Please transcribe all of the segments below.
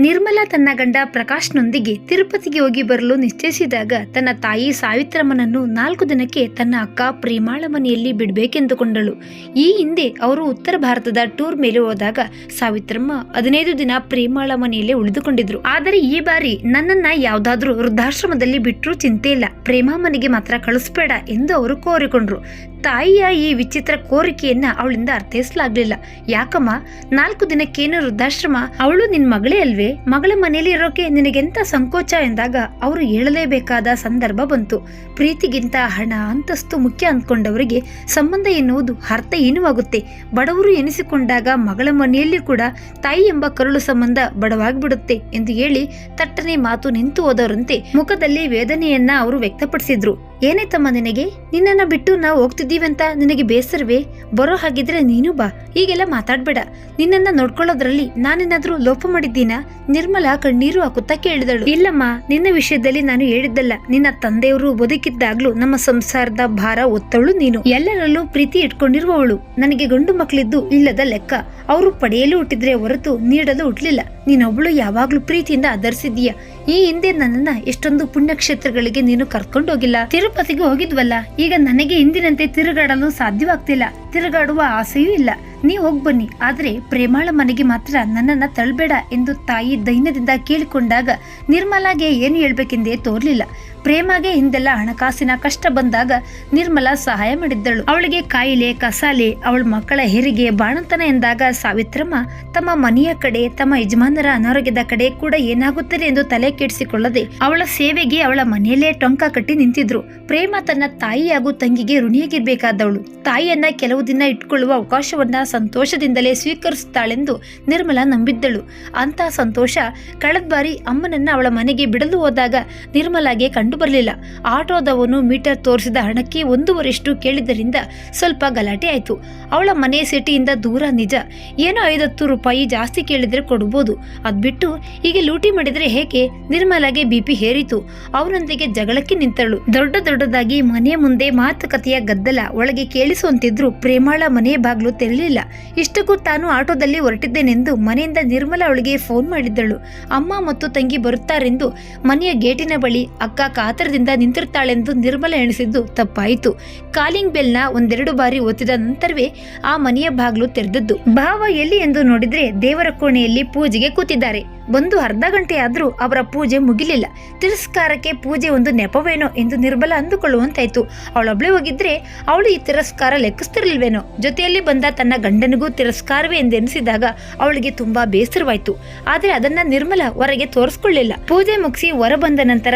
ನಿರ್ಮಲಾ ತನ್ನ ಗಂಡ ಪ್ರಕಾಶ್ನೊಂದಿಗೆ ತಿರುಪತಿಗೆ ಹೋಗಿ ಬರಲು ನಿಶ್ಚಯಿಸಿದಾಗ ತನ್ನ ತಾಯಿ ಸಾವಿತ್ರಮ್ಮನನ್ನು ನಾಲ್ಕು ದಿನಕ್ಕೆ ತನ್ನ ಅಕ್ಕ ಪ್ರೇಮಾಳ ಮನೆಯಲ್ಲಿ ಬಿಡಬೇಕೆಂದುಕೊಂಡಳು. ಈ ಹಿಂದೆ ಅವರು ಉತ್ತರ ಭಾರತದ ಟೂರ್ ಮೇಲೆ ಹೋದಾಗ ಸಾವಿತ್ರಮ್ಮ ಹದಿನೈದು ದಿನ ಪ್ರೇಮಾಳ ಮನೆಯಲ್ಲೇ ಉಳಿದುಕೊಂಡಿದ್ರು. ಆದರೆ ಈ ಬಾರಿ ನನ್ನನ್ನ ಯಾವ್ದಾದ್ರೂ ವೃದ್ಧಾಶ್ರಮದಲ್ಲಿ ಬಿಟ್ಟರೂ ಚಿಂತೆ ಇಲ್ಲ. ಪ್ರೇಮಾ ಮನೆಗೆ ಮಾತ್ರ ಕಳಿಸ್ಬೇಡ ಎಂದು ಅವರು ಕೋರಿಕೊಂಡ್ರು. ತಾಯಿಯ ಈ ವಿಚಿತ್ರ ಕೋರಿಕೆಯನ್ನ ಅವಳಿಂದ ಅರ್ಥೈಸಲಾಗ್ಲಿಲ್ಲ. ಯಾಕಮ್ಮ, ನಾಲ್ಕು ದಿನಕ್ಕೇನು ವೃದ್ಧಾಶ್ರಮ? ಅವಳು ನಿನ್ ಮಗಳೇ ಅಲ್ವೇ? ಮಗಳ ಮನೇಲಿ ಇರೋಕೆ ನಿನಗೆಂತ ಸಂಕೋಚ ಎಂದಾಗ ಅವರು ಹೇಳಲೇಬೇಕಾದ ಸಂದರ್ಭ ಬಂತು. ಪ್ರೀತಿಗಿಂತ ಹಣ, ಅಂತಸ್ತು ಮುಖ್ಯ ಅಂದ್ಕೊಂಡವರಿಗೆ ಸಂಬಂಧ ಎನ್ನುವುದು ಅರ್ಥ ಏನೂ ಆಗುತ್ತೆ. ಬಡವರು ಎನಿಸಿಕೊಂಡಾಗ ಮಗಳ ಮನೆಯಲ್ಲಿ ಕೂಡ ತಾಯಿ ಎಂಬ ಕರುಳು ಸಂಬಂಧ ಬಡವಾಗಿಬಿಡುತ್ತೆ ಎಂದು ಹೇಳಿ ತಟ್ಟನೆ ಮಾತು ನಿಂತು ಹೋದವರಂತೆ ಮುಖದಲ್ಲಿ ವೇದನೆಯನ್ನ ಅವರು ವ್ಯಕ್ತಪಡಿಸಿದ್ರು. ಏನಾಯ್ತಮ್ಮ ನಿನಗೆ? ನಿನ್ನನ್ನು ಬಿಟ್ಟು ನಾವು ಹೋಗ್ತಿದ್ದೀವಂತ ನಿನಗೆ ಬೇಸರವೇ? ಬರೋ ಹಾಗಿದ್ರೆ ನೀನು ಬಾ. ಹೀಗೆಲ್ಲ ಮಾತಾಡ್ಬೇಡ. ನಿನ್ನನ್ನು ನೋಡ್ಕೊಳ್ಳೋದ್ರಲ್ಲಿ ನಾನೇನಾದ್ರೂ ಲೋಪ ಮಾಡಿದ್ದೀನಾ? ನಿರ್ಮಲಾ ಕಣ್ಣೀರು ಹಾಕುತ್ತಾ ಕೇಳಿದಳು. ಇಲ್ಲಮ್ಮ, ನಿನ್ನ ವಿಷಯದಲ್ಲಿ ನಾನು ಹೇಳಿದ್ದಲ್ಲ. ನಿನ್ನ ತಂದೆಯವರು ಬದುಕಿದ್ದಾಗ್ಲೂ ನಮ್ಮ ಸಂಸಾರದ ಭಾರ ಒತ್ತಳು ನೀನು. ಎಲ್ಲರಲ್ಲೂ ಪ್ರೀತಿ ಇಟ್ಕೊಂಡಿರುವವಳು. ನನಗೆ ಗಂಡು ಮಕ್ಕಳಿದ್ದು ಇಲ್ಲದ ಲೆಕ್ಕ. ಅವರು ಪಡೆಯಲು ಹುಟ್ಟಿದ್ರೆ ಹೊರತು ನೀಡಲು ಹುಟ್ಟಲಿಲ್ಲ ನೀನೊಬ್ಳು ಯಾವಾಗ್ಲೂ ಪ್ರೀತಿಯಿಂದ ಆಧರಿಸಿದೀಯ ಈ ಹಿಂದೆ ನನ್ನನ್ನ ಎಷ್ಟೊಂದು ಪುಣ್ಯಕ್ಷೇತ್ರಗಳಿಗೆ ನೀನು ಕರ್ಕೊಂಡು ಹೋಗಿಲ್ಲ. ತಿರುಪತಿಗೆ ಹೋಗಿದ್ವಲ್ಲ, ಈಗ ನನಗೆ ಹಿಂದಿನಂತೆ ತಿರುಗಾಡಲು ಸಾಧ್ಯವಾಗ್ತಿಲ್ಲ. ತಿರುಗಾಡುವ ಆಸೆಯೂ ಇಲ್ಲ. ನೀ ಹೋಗ್ ಬನ್ನಿ, ಆದ್ರೆ ಪ್ರೇಮಾಳ ಮನೆಗೆ ಮಾತ್ರ ನನ್ನನ್ನ ತಳ್ಬೇಡ ಎಂದು ತಾಯಿ ದೈನ್ಯದಿಂದ ಕೇಳಿಕೊಂಡಾಗ ನಿರ್ಮಲಾಗೆ ಏನು ಹೇಳ್ಬೇಕೆಂದೇ ತೋರ್ಲಿಲ್ಲ. ಪ್ರೇಮಗೆ ಹಿಂದೆಲ್ಲ ಹಣಕಾಸಿನ ಕಷ್ಟ ಬಂದಾಗ ನಿರ್ಮಲಾ ಸಹಾಯ ಮಾಡಿದ್ದಳು. ಅವಳಿಗೆ ಕಾಯಿಲೆ, ಕಸಾಲೆ, ಅವಳ ಮಕ್ಕಳ ಹೆರಿಗೆ, ಬಾಣಂತನ ಎಂದಾಗ ಸಾವಿತ್ರಮ್ಮ ತಮ್ಮ ಮನೆಯ ಕಡೆ, ತಮ್ಮ ಯಜಮಾನರ ಅನಾರೋಗ್ಯದ ಕಡೆ ಕೂಡ ಏನಾಗುತ್ತದೆ ಎಂದು ತಲೆ ಕೆಡಿಸಿಕೊಳ್ಳದೆ ಅವಳ ಸೇವೆಗೆ ಅವಳ ಮನೆಯಲ್ಲೇ ಟೊಂಕ ಕಟ್ಟಿ ನಿಂತಿದ್ರು. ಪ್ರೇಮ ತನ್ನ ತಾಯಿ ಹಾಗೂ ತಂಗಿಗೆ ಋಣಿಯಾಗಿರ್ಬೇಕಾದವಳು. ತಾಯಿಯನ್ನ ಕೆಲವು ದಿನ ಇಟ್ಕೊಳ್ಳುವ ಅವಕಾಶವನ್ನ ಸಂತೋಷದಿಂದಲೇ ಸ್ವೀಕರಿಸುತ್ತಾಳೆಂದು ನಿರ್ಮಲಾ ನಂಬಿದ್ದಳು. ಅಂತ ಸಂತೋಷ ಕಳೆದ ಬಾರಿ ಅಮ್ಮನನ್ನ ಅವಳ ಮನೆಗೆ ಬಿಡಲು ಹೋದಾಗ ನಿರ್ಮಲಾಗೆ ಕಂಡು ಬರಲಿಲ್ಲ. ಆಟೋದವನು ಮೀಟರ್ ತೋರಿಸಿದ ಹಣಕ್ಕೆ ಒಂದೂವರೆಷ್ಟು ಕೇಳಿದ್ದರಿಂದ ಸ್ವಲ್ಪ ಗಲಾಟೆ ಆಯಿತು. ಅವಳ ಮನೆ ಸಿಟಿಯಿಂದ ದೂರ ನಿಜ. ಏನೋ ಐದತ್ತು ರೂಪಾಯಿ ಜಾಸ್ತಿ ಕೇಳಿದರೆ ಕೊಡ್ಬೋದು. ಅದ್ಬಿಟ್ಟು ಹೀಗೆ ಲೂಟಿ ಮಾಡಿದರೆ ಹೇಗೆ? ನಿರ್ಮಲಾಗೆ ಬಿಪಿ ಹೇರಿತು. ಅವನೊಂದಿಗೆ ಜಗಳಕ್ಕೆ ನಿಂತಳು. ದೊಡ್ಡ ದೊಡ್ಡದಾಗಿ ಮನೆಯ ಮುಂದೆ ಮಾತುಕತೆಯ ಗದ್ದಲ ಒಳಗೆ ಕೇಳಿಸುವಂತಿದ್ರು ಪ್ರೇಮಾಳ ಮನೆ ಬಾಗ್ಲು ತೆರಲಿಲ್ಲ ಇಷ್ಟಕ್ಕೂ ತಾನು ಆಟೋದಲ್ಲಿ ಹೊರಟಿದ್ದೇನೆಂದು ಮನೆಯಿಂದ ನಿರ್ಮಲ ಅವಳಿಗೆ ಫೋನ್ ಮಾಡಿದ್ದಳು. ಅಮ್ಮ ಮತ್ತು ತಂಗಿ ಬರುತ್ತಾರೆಂದು ಮನೆಯ ಗೇಟಿನ ಬಳಿ ಅಕ್ಕ ಕಾತರದಿಂದ ನಿಂತಿರ್ತಾಳೆಂದು ನಿರ್ಮಲ ಎಣಿಸಿದ್ದು ತಪ್ಪಾಯಿತು. ಕಾಲಿಂಗ್ ಬೆಲ್ನ ಒಂದೆರಡು ಬಾರಿ ಒತ್ತಿದ ನಂತರವೇ ಆ ಮನೆಯ ಬಾಗ್ಲು ತೆರೆದದ್ದು. ಭಾವ ಎಲ್ಲಿ ಎಂದು ನೋಡಿದ್ರೆ ದೇವರ ಕೋಣೆಯಲ್ಲಿ ಪೂಜೆಗೆ ಕೂತಿದ್ದಾರೆ. ಒಂದು ಅರ್ಧ ಗಂಟೆ ಆದ್ರೂ ಅವರ ಪೂಜೆ ಮುಗಿಲಿಲ್ಲ. ತಿರಸ್ಕಾರಕ್ಕೆ ಪೂಜೆ ಒಂದು ನೆಪವೇನೋ ಎಂದು ನಿರ್ಬಲ ಅಂದುಕೊಳ್ಳುವಂತಾಯ್ತು. ಅವಳೊಬ್ಳೆ ಹೋಗಿದ್ರೆ ಅವಳು ಈ ತಿರಸ್ಕಾರ ಲೆಕ್ಕಿಸ್ತಿರ್ಲಿಲ್ವೇನೋ. ಜೊತೆಯಲ್ಲಿ ಬಂದ ತನ್ನ ಗಂಡನಿಗೂ ತಿರಸ್ಕಾರವೇ ಎಂದೆನಿಸಿದಾಗ ಅವಳಿಗೆ ತುಂಬಾ ಬೇಸರವಾಯ್ತು. ಆದ್ರೆ ಅದನ್ನ ನಿರ್ಮಲ ಹೊರಗೆ ತೋರಿಸ್ಕೊಳ್ಳಿಲ್ಲ. ಪೂಜೆ ಮುಗಿಸಿ ಹೊರಬಂದ ನಂತರ ನಂತರ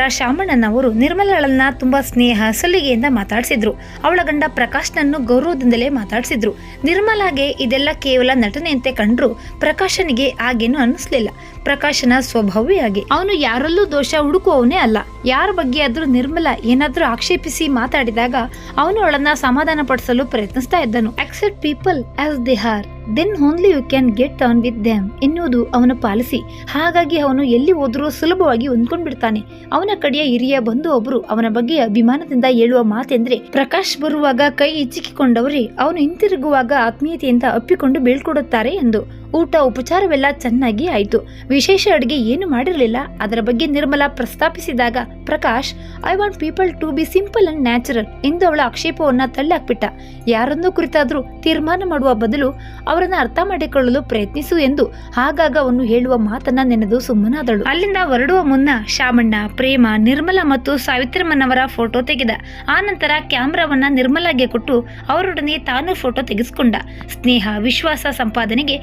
ಶಾಮಣ್ಣನವರು ನಿರ್ಮಲಳನ್ನ ತುಂಬಾ ಸ್ನೇಹ ಸಲ್ಲಿಗೆಯಿಂದ ಮಾತಾಡಿಸಿದ್ರು. ಅವಳ ಗಂಡ ಪ್ರಕಾಶ್ನನ್ನು ಗೌರವದಿಂದಲೇ ಮಾತಾಡಿಸಿದ್ರು. ನಿರ್ಮಲಾಗೆ ಇದೆಲ್ಲ ಕೇವಲ ನಟನೆಯಂತೆ ಕಂಡ್ರು ಪ್ರಕಾಶನಿಗೆ ಆಗೇನು ಅನ್ನಿಸ್ಲಿಲ್ಲ. ಪ್ರಕಾಶನ ಸ್ವಭಾವಿಯಾಗಿ ಅವನು ಯಾರಲ್ಲೂ ದೋಷ ಹುಡುಕುವವನೇ ಅಲ್ಲ. ಯಾರ ಬಗ್ಗೆ ಆದ್ರೂ ನಿರ್ಮಲ ಏನಾದ್ರೂ ಆಕ್ಷೇಪಿಸಿ ಮಾತಾಡಿದಾಗ ಅವನು ಅವಳನ್ನ ಸಮಾಧಾನ ಪಡಿಸಲು ಪ್ರಯತ್ನಿಸ್ತಾ ಇದ್ದನು. Accept people as they are then only you can get on with them ಎನ್ನುವುದು ಅವನ ಪಾಲಿಸಿ. ಹಾಗಾಗಿ ಅವನು ಎಲ್ಲಿ ಹೋದರೂ ಸುಲಭವಾಗಿ ಹೊಂದ್ಕೊಂಡ್ಬಿಡ್ತಾನೆ. ಅವನ ಕಡೆಯ ಹಿರಿಯ ಬಂಧು ಒಬ್ಬರು ಅವನ ಬಗ್ಗೆ ಅಭಿಮಾನದಿಂದ ಹೇಳುವ ಮಾತೆಂದ್ರೆ ಪ್ರಕಾಶ್ ಬರುವಾಗ ಕೈ ಇಚ್ಚಿಕೊಂಡವರೇ ಅವನು ಹಿಂತಿರುಗುವಾಗ ಆತ್ಮೀಯತೆಯಿಂದ ಅಪ್ಪಿಕೊಂಡು ಬೀಳ್ಕೊಡುತ್ತಾರೆ ಎಂದು. ಊಟ ಉಪಚಾರವೆಲ್ಲ ಚೆನ್ನಾಗಿ ಆಯ್ತು. ವಿಶೇಷ ಅಡುಗೆ ಏನು ಮಾಡಿರಲಿಲ್ಲ. ಅದರ ಬಗ್ಗೆ Nirmala ಪ್ರಸ್ತಾಪಿಸಿದಾಗ Prakash I want people to be simple and natural ಎಂದು ಅವಳ ಆಕ್ಷೇಪವನ್ನ ತಳ್ಳಾಕ್ಬಿಟ್ಟ. ಯಾರನ್ನೂ ಕುರಿತಾದರೂ ತೀರ್ಮಾನ ಮಾಡುವ ಬದಲು ಅವರನ್ನ ಅರ್ಥ ಮಾಡಿಕೊಳ್ಳಲು ಪ್ರಯತ್ನಿಸು ಎಂದು ಆಗಾಗ ಅವನು ಹೇಳುವ ಮಾತನ್ನ ನೆನೆದು ಸುಮ್ಮನಾದಳು. ಅಲ್ಲಿಂದ ಹೊರಡುವ ಮುನ್ನ ಶಾಮಣ್ಣ, ಪ್ರೇಮ, ನಿರ್ಮಲಾ ಮತ್ತು ಸಾವಿತ್ರಮ್ಮನವರ ಫೋಟೋ ತೆಗೆದ. ಆ ನಂತರ ಕ್ಯಾಮ್ರಾವನ್ನ ನಿರ್ಮಲಾಗೆ ಕೊಟ್ಟು ಅವರೊಡನೆ ತಾನು ಫೋಟೋ ತೆಗೆಸಿಕೊಂಡ. ಸ್ನೇಹ, ವಿಶ್ವಾಸ ಸಂಪಾದನೆಗೆ